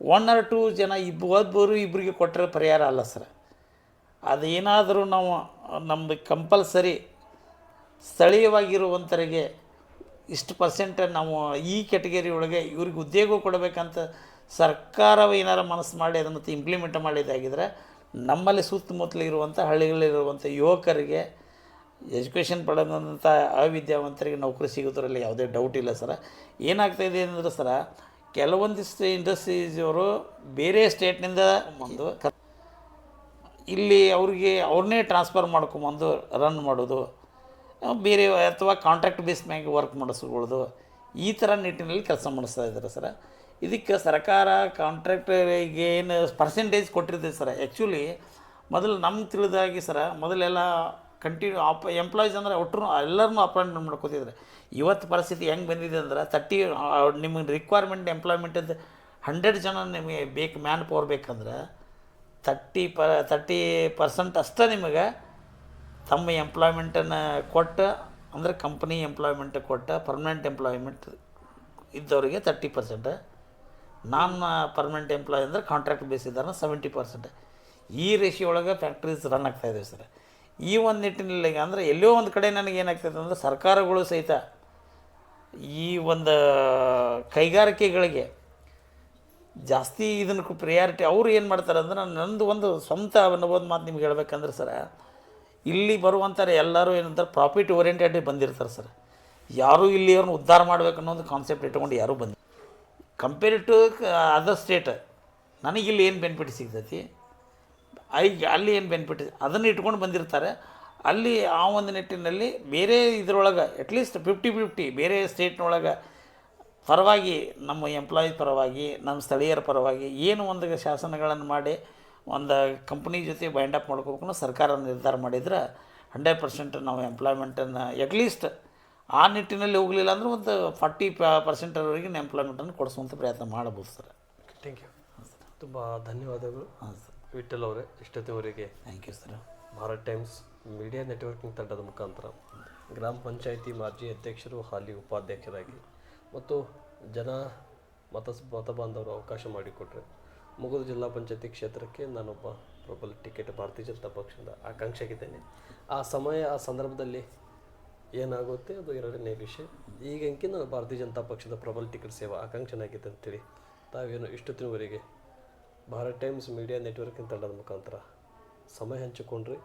ಒನ್ ಆರ್ ಟೂ ಜನ ಇಬ್ಬ ಓದ್ಬೋರು ಇಬ್ಬರಿಗೆ ಕೊಟ್ಟರೆ ಪರಿಹಾರ ಅಲ್ಲ ಸರ್. ಅದೇನಾದರೂ ನಾವು ನಮ್ಮ ಕಂಪಲ್ಸರಿ ಸ್ಥಳೀಯವಾಗಿರುವಂಥರಿಗೆ ಇಷ್ಟು ಪರ್ಸೆಂಟ್ ನಾವು ಈ ಕೆಟಗರಿ ಒಳಗೆ ಇವ್ರಿಗೆ ಉದ್ಯೋಗ ಕೊಡಬೇಕಂತ ಸರ್ಕಾರವು ಏನಾರು ಮನಸ್ಸು ಮಾಡಿ ಅದನ್ನು ಇಂಪ್ಲಿಮೆಂಟ್ ಮಾಡಿದ್ದಾಗಿದ್ದರೆ ನಮ್ಮಲ್ಲಿ ಸುತ್ತಮುತ್ತಲಿರುವಂಥ ಹಳ್ಳಿಗಳಿರುವಂಥ ಯುವಕರಿಗೆ ಎಜುಕೇಷನ್ ಪಡೆದಂಥ ಅವಿದ್ಯಾವಂತರಿಗೆ ನೌಕರಿ ಸಿಗೋದ್ರಲ್ಲಿ ಯಾವುದೇ ಡೌಟ್ ಇಲ್ಲ ಸರ. ಏನಾಗ್ತಾಯಿದೆ ಅಂದರೆ ಸರ ಕೆಲವೊಂದಿಷ್ಟು ಇಂಡಸ್ಟ್ರೀಸವರು ಬೇರೆ ಸ್ಟೇಟ್ನಿಂದ ಬಂದು ಇಲ್ಲಿ ಅವ್ರಿಗೆ ಅವ್ರನ್ನೇ ಟ್ರಾನ್ಸ್ಫರ್ ಮಾಡ್ಕೊಂಬಂದು ರನ್ ಮಾಡೋದು, ಬೇರೆ ಅಥವಾ ಕಾಂಟ್ರಾಕ್ಟ್ ಬೇಸ್ ಮ್ಯಾಗೆ ವರ್ಕ್ ಮಾಡಿಸ್ಕೊಳ್ಳೋದು, ಈ ಥರ ನಿಟ್ಟಿನಲ್ಲಿ ಕೆಲಸ ಮಾಡಿಸ್ತಾ ಇದ್ದಾರೆ ಸರ್. ಇದಕ್ಕೆ ಸರ್ಕಾರ ಕಾಂಟ್ರಾಕ್ಟರಿಗೆ ಏನು ಪರ್ಸೆಂಟೇಜ್ ಕೊಟ್ಟಿರ್ತೈತೆ ಸರ್. ಆ್ಯಕ್ಚುಲಿ ಮೊದಲು ನಮ್ಗೆ ತಿಳಿದಾಗಿ ಸರ, ಮೊದಲೆಲ್ಲ ಕಂಟಿನ್ಯೂ ಆಪ್ ಎಂಪ್ಲಾಯೀಸ್ ಅಂದರೆ ಒಟ್ಟರು ಎಲ್ಲರನ್ನೂ ಅಪಾಯಿಂಟ್ಮೆಂಟ್ ಮಾಡ್ಕೋತಿದ್ರೆ. ಇವತ್ತು ಪರಿಸ್ಥಿತಿ ಹೆಂಗೆ ಬಂದಿದೆ ಅಂದ್ರೆ ತರ್ಟಿ ನಿಮಗೆ ರಿಕ್ವೈರ್ಮೆಂಟ್ ಎಂಪ್ಲಾಯ್ಮೆಂಟದ್ದು ಹಂಡ್ರೆಡ್ ಜನ ನಿಮಗೆ ಬೇಕು ಮ್ಯಾನ್ ಪವರ್ ಬೇಕಂದ್ರೆ ತರ್ಟಿ ಪ ತರ್ಟಿ ಪರ್ಸೆಂಟ್ ಅಷ್ಟೇ ನಿಮಗೆ ತಮ್ಮ ಎಂಪ್ಲಾಯ್ಮೆಂಟನ್ನು ಕೊಟ್ಟು, ಅಂದರೆ ಕಂಪ್ನಿ ಎಂಪ್ಲಾಯ್ಮೆಂಟ್ ಕೊಟ್ಟು ಪರ್ಮನೆಂಟ್ ಎಂಪ್ಲಾಯ್ಮೆಂಟ್ ಇದ್ದವರಿಗೆ thirty percent non permanent employee ಅಂದರೆ ಕಾಂಟ್ರಾಕ್ಟ್ ಬೇಸ್ ಇದ್ದಾರೆ ಸೆವೆಂಟಿ ಪರ್ಸೆಂಟ್ ಈ ರೇಷಿಯೊಳಗೆ ಫ್ಯಾಕ್ಟ್ರೀಸ್ ರನ್ ಆಗ್ತಾ ಇದ್ದಾವೆ ಸರ್. ಈ ಒಂದು ನಿಟ್ಟಿನಲ್ಲಿ, ಅಂದರೆ ಎಲ್ಲೋ ಒಂದು ಕಡೆ ನನಗೆ ಏನಾಗ್ತದೆ ಅಂದರೆ ಸರ್ಕಾರಗಳು ಸಹಿತ ಈ ಒಂದು ಕೈಗಾರಿಕೆಗಳಿಗೆ ಜಾಸ್ತಿ ಇದನ್ನು ಪ್ರಿಯಾರಿಟಿ ಅವರು ಏನು ಮಾಡ್ತಾರೆ ಅಂದ್ರೆ ನಂದು ಒಂದು ಸ್ವಂತ ಅನ್ನೋದು ಮಾತು ನಿಮ್ಗೆ ಹೇಳ್ಬೇಕಂದ್ರೆ ಸರ, ಇಲ್ಲಿ ಬರುವಂಥವ್ರು ಎಲ್ಲರೂ ಏನಂತಾರೆ ಪ್ರಾಫಿಟ್ ಓರಿಯೆಂಟೆಡ್ ಬಂದಿರ್ತಾರೆ ಸರ್. ಯಾರೂ ಇಲ್ಲಿ ಅವ್ರನ್ನ ಉದ್ಧಾರ ಮಾಡ್ಬೇಕು ಅನ್ನೋ ಒಂದು ಕಾನ್ಸೆಪ್ಟ್ ಇಟ್ಕೊಂಡು ಯಾರೂ ಬಂದು ಕಂಪೇರ್ ಟು ಅದರ್ ಸ್ಟೇಟ್ ನನಗಿಲ್ಲಿ ಏನು ಬೆನಿಫಿಟ್ ಸಿಗ್ತೈತಿ? ಐ ಅಲ್ಲಿ ಏನು ಬೆನಿಫಿಟ್ ಅದನ್ನು ಇಟ್ಕೊಂಡು ಬಂದಿರ್ತಾರೆ. ಅಲ್ಲಿ ಆ ಒಂದು ನಿಟ್ಟಿನಲ್ಲಿ ಬೇರೆ ಇದರೊಳಗೆ ಅಟ್ಲೀಸ್ಟ್ ಫಿಫ್ಟಿ ಫಿಫ್ಟಿ ಬೇರೆ ಸ್ಟೇಟ್ನೊಳಗೆ ಪರವಾಗಿ ನಮ್ಮ ಎಂಪ್ಲಾಯಿ ಪರವಾಗಿ ನಮ್ಮ ಸ್ಥಳೀಯರ ಪರವಾಗಿ ಏನು ಒಂದು ಶಾಸನಗಳನ್ನು ಮಾಡಿ ಒಂದು ಕಂಪ್ನಿ ಜೊತೆ ಬೈಂಡ್ ಅಪ್ ಮಾಡ್ಕೋಬೇಕು ಸರ್ಕಾರ ನಿರ್ಧಾರ ಮಾಡಿದ್ರೆ ಹಂಡ್ರೆಡ್ ಪರ್ಸೆಂಟ್ ನಾವು ಎಂಪ್ಲಾಯ್ಮೆಂಟನ್ನು ಅಟ್ಲೀಸ್ಟ್ ಆ ನಿಟ್ಟಿನಲ್ಲಿ ಹೋಗಲಿಲ್ಲ ಅಂದ್ರೆ ಒಂದು ಫಾರ್ಟಿ ಪರ್ಸೆಂಟವರೆಗೆ ಎಂಪ್ಲಾಯ್ಮೆಂಟನ್ನು ಕೊಡಿಸುವಂಥ ಪ್ರಯತ್ನ ಮಾಡಬಹುದು ಸರ್. ಥ್ಯಾಂಕ್ ಯು ತುಂಬ ಧನ್ಯವಾದಗಳು. ಹಾಂ ಸರ್. ವಿಠಲ್ ಅವರೇ ಇಷ್ಟೊತ್ತಿನವರೆಗೆ thank you sir Bharat Times media networking ತಂಡದ ಮುಖಾಂತರ ಗ್ರಾಮ ಪಂಚಾಯಿತಿ ಮಾಜಿ ಅಧ್ಯಕ್ಷರು ಹಾಲಿ ಉಪಾಧ್ಯಕ್ಷರಾಗಿ ಮತ್ತು ಜನ ಮತ ಮತ ಬಾಂಧವರು ಅವಕಾಶ ಮಾಡಿಕೊಟ್ರೆ. ಮುಗುದು ಜಿಲ್ಲಾ ಪಂಚಾಯತಿ ಕ್ಷೇತ್ರಕ್ಕೆ ನಾನೊಬ್ಬ ಪ್ರಬಲ ಟಿಕೆಟ್ ಭಾರತೀಯ ಜನತಾ ಪಕ್ಷದ ಆಕಾಂಕ್ಷಿಯಾಗಿದ್ದೇನೆ. ಆ ಸಮಯ ಆ ಸಂದರ್ಭದಲ್ಲಿ ಏನಾಗುತ್ತೆ ಅದು ಎರಡನೇ ವಿಷಯ. ಈಗಂಕಿ ನಾನು ಭಾರತೀಯ ಜನತಾ ಪಕ್ಷದ ಪ್ರಬಲ ಟಿಕೆಟ್ ಸೇವಾ ಆಕಾಂಕ್ಷನಾಗಿದೆ ಅಂತೇಳಿ ತಾವೇನು ಇಷ್ಟೊತ್ತಿನವರೆಗೆ ಭಾರತ್ ಟೈಮ್ಸ್ ಮೀಡಿಯಾ ನೆಟ್ವರ್ಕ್ ತಂಡದ ಮುಖಾಂತರ ಸಮಯ ಹಂಚಿಕೊಂಡ್ರಿ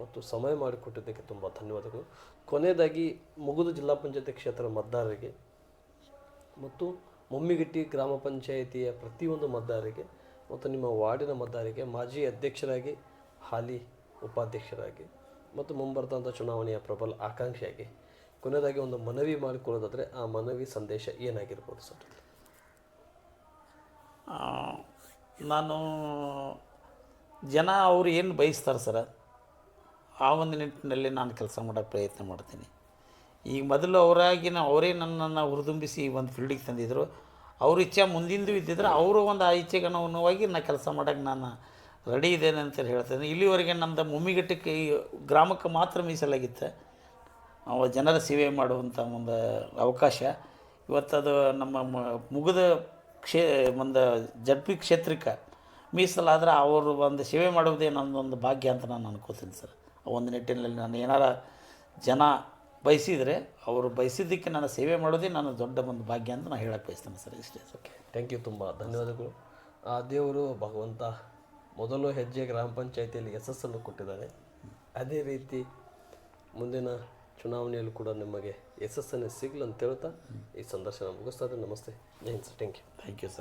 ಮತ್ತು ಸಮಯ ಮಾಡಿಕೊಟ್ಟಿದ್ದಕ್ಕೆ ತುಂಬ ಧನ್ಯವಾದಗಳು. ಕೊನೆಯದಾಗಿ ಮುಗುದು ಜಿಲ್ಲಾ ಪಂಚಾಯತಿ ಕ್ಷೇತ್ರ ಮತದಾರರಿಗೆ ಮತ್ತು ಮೊಮ್ಮಿಗಟ್ಟಿ ಗ್ರಾಮ ಪಂಚಾಯಿತಿಯ ಪ್ರತಿಯೊಂದು ಮತದಾರರಿಗೆ ಮತ್ತು ನಿಮ್ಮ ವಾರ್ಡಿನ ಮತದಾರರಿಗೆ ಮಾಜಿ ಅಧ್ಯಕ್ಷರಾಗಿ, ಹಾಲಿ ಉಪಾಧ್ಯಕ್ಷರಾಗಿ ಮತ್ತು ಮುಂಬರ್ತಂಥ ಚುನಾವಣೆಯ ಪ್ರಬಲ ಆಕಾಂಕ್ಷಿಯಾಗಿ ಕೊನೆಯದಾಗಿ ಒಂದು ಮನವಿ ಮಾಡಿಕೊಳ್ಳೋದಾದರೆ ಆ ಮನವಿ ಸಂದೇಶ ಏನಾಗಿರ್ಬೋದು ಸರ್? ನಾನು ಜನ ಅವ್ರು ಏನು ಬಯಸ್ತಾರೆ ಸರ, ಆ ಒಂದು ನಿಟ್ಟಿನಲ್ಲಿ ನಾನು ಕೆಲಸ ಮಾಡೋಕ್ಕೆ ಪ್ರಯತ್ನ ಮಾಡ್ತೀನಿ. ಈಗ ಮೊದಲು ಅವರಾಗಿನ ಅವರೇ ನನ್ನನ್ನು ಹುರಿದುಂಬಿಸಿ ಒಂದು ಫೀಲ್ಡಿಗೆ ತಂದಿದ್ದರು ಅವ್ರ ಇಚ್ಛೆ ಮುಂದಿಂದು ಇದ್ದಿದ್ರೆ ಅವರು ಒಂದು ಆ ಇಚ್ಛೆಗೆ ಅನುಗುಣವಾಗಿ ನಾನು ಕೆಲಸ ಮಾಡೋಕ್ಕೆ ನಾನು ರೆಡಿ ಇದ್ದೇನೆ ಅಂತ ಹೇಳ್ತೇನೆ ಇಲ್ಲಿವರೆಗೆ ನಮ್ಮದು ಮುಮ್ಮಿಗಟ್ಟಕ್ಕೆ ಈ ಗ್ರಾಮಕ್ಕೆ ಮಾತ್ರ ಮೀಸಲಾಗಿತ್ತು. ಅವ ಜನರ ಸೇವೆ ಮಾಡುವಂಥ ಒಂದು ಅವಕಾಶ. ಇವತ್ತದು ನಮ್ಮ ಮುಗಿದ ಕ್ಷೇ ಒಂದು ಜಡ್ಪಿ ಕ್ಷೇತ್ರಕ್ಕೆ ಮೀಸಲಾದ್ರೆ ಅವರು ಒಂದು ಸೇವೆ ಮಾಡೋದೇ ನನ್ನೊಂದು ಭಾಗ್ಯ ಅಂತ ನಾನು ಅನ್ಕೋತೀನಿ ಸರ್. ಒಂದು ನಿಟ್ಟಿನಲ್ಲಿ ನಾನು ಏನಾರ ಜನ ಬಯಸಿದರೆ ಅವರು ಬಯಸಿದ್ದಕ್ಕೆ ನಾನು ಸೇವೆ ಮಾಡೋದೇ ನನ್ನ ದೊಡ್ಡ ಒಂದು ಭಾಗ್ಯ ಅಂತ ನಾನು ಹೇಳಕ್ಕೆ ಬಯಸ್ತೇನೆ ಸರ್ ಇಷ್ಟೇ ಓಕೆ ಥ್ಯಾಂಕ್ ಯು ತುಂಬ. ಧನ್ಯವಾದಗಳು. ಆ ದೇವರು ಭಗವಂತ ಮೊದಲು ಹೆಜ್ಜೆ ಗ್ರಾಮ ಪಂಚಾಯಿತಿಯಲ್ಲಿ ಯಶಸ್ಸನ್ನು ಕೊಟ್ಟಿದ್ದಾರೆ. ಅದೇ ರೀತಿ ಮುಂದಿನ ಚುನಾವಣೆಯಲ್ಲೂ ಕೂಡ ನಿಮಗೆ ಯಶಸ್ಸನ್ನು ಅಂತ ಹೇಳ್ತಾ ಈ ಸಂದರ್ಶನ ಮುಗಿಸ್ತಾ ಇದ್ದೀನಿ. ನಮಸ್ತೆ. Jain sir. Thank you thank you sir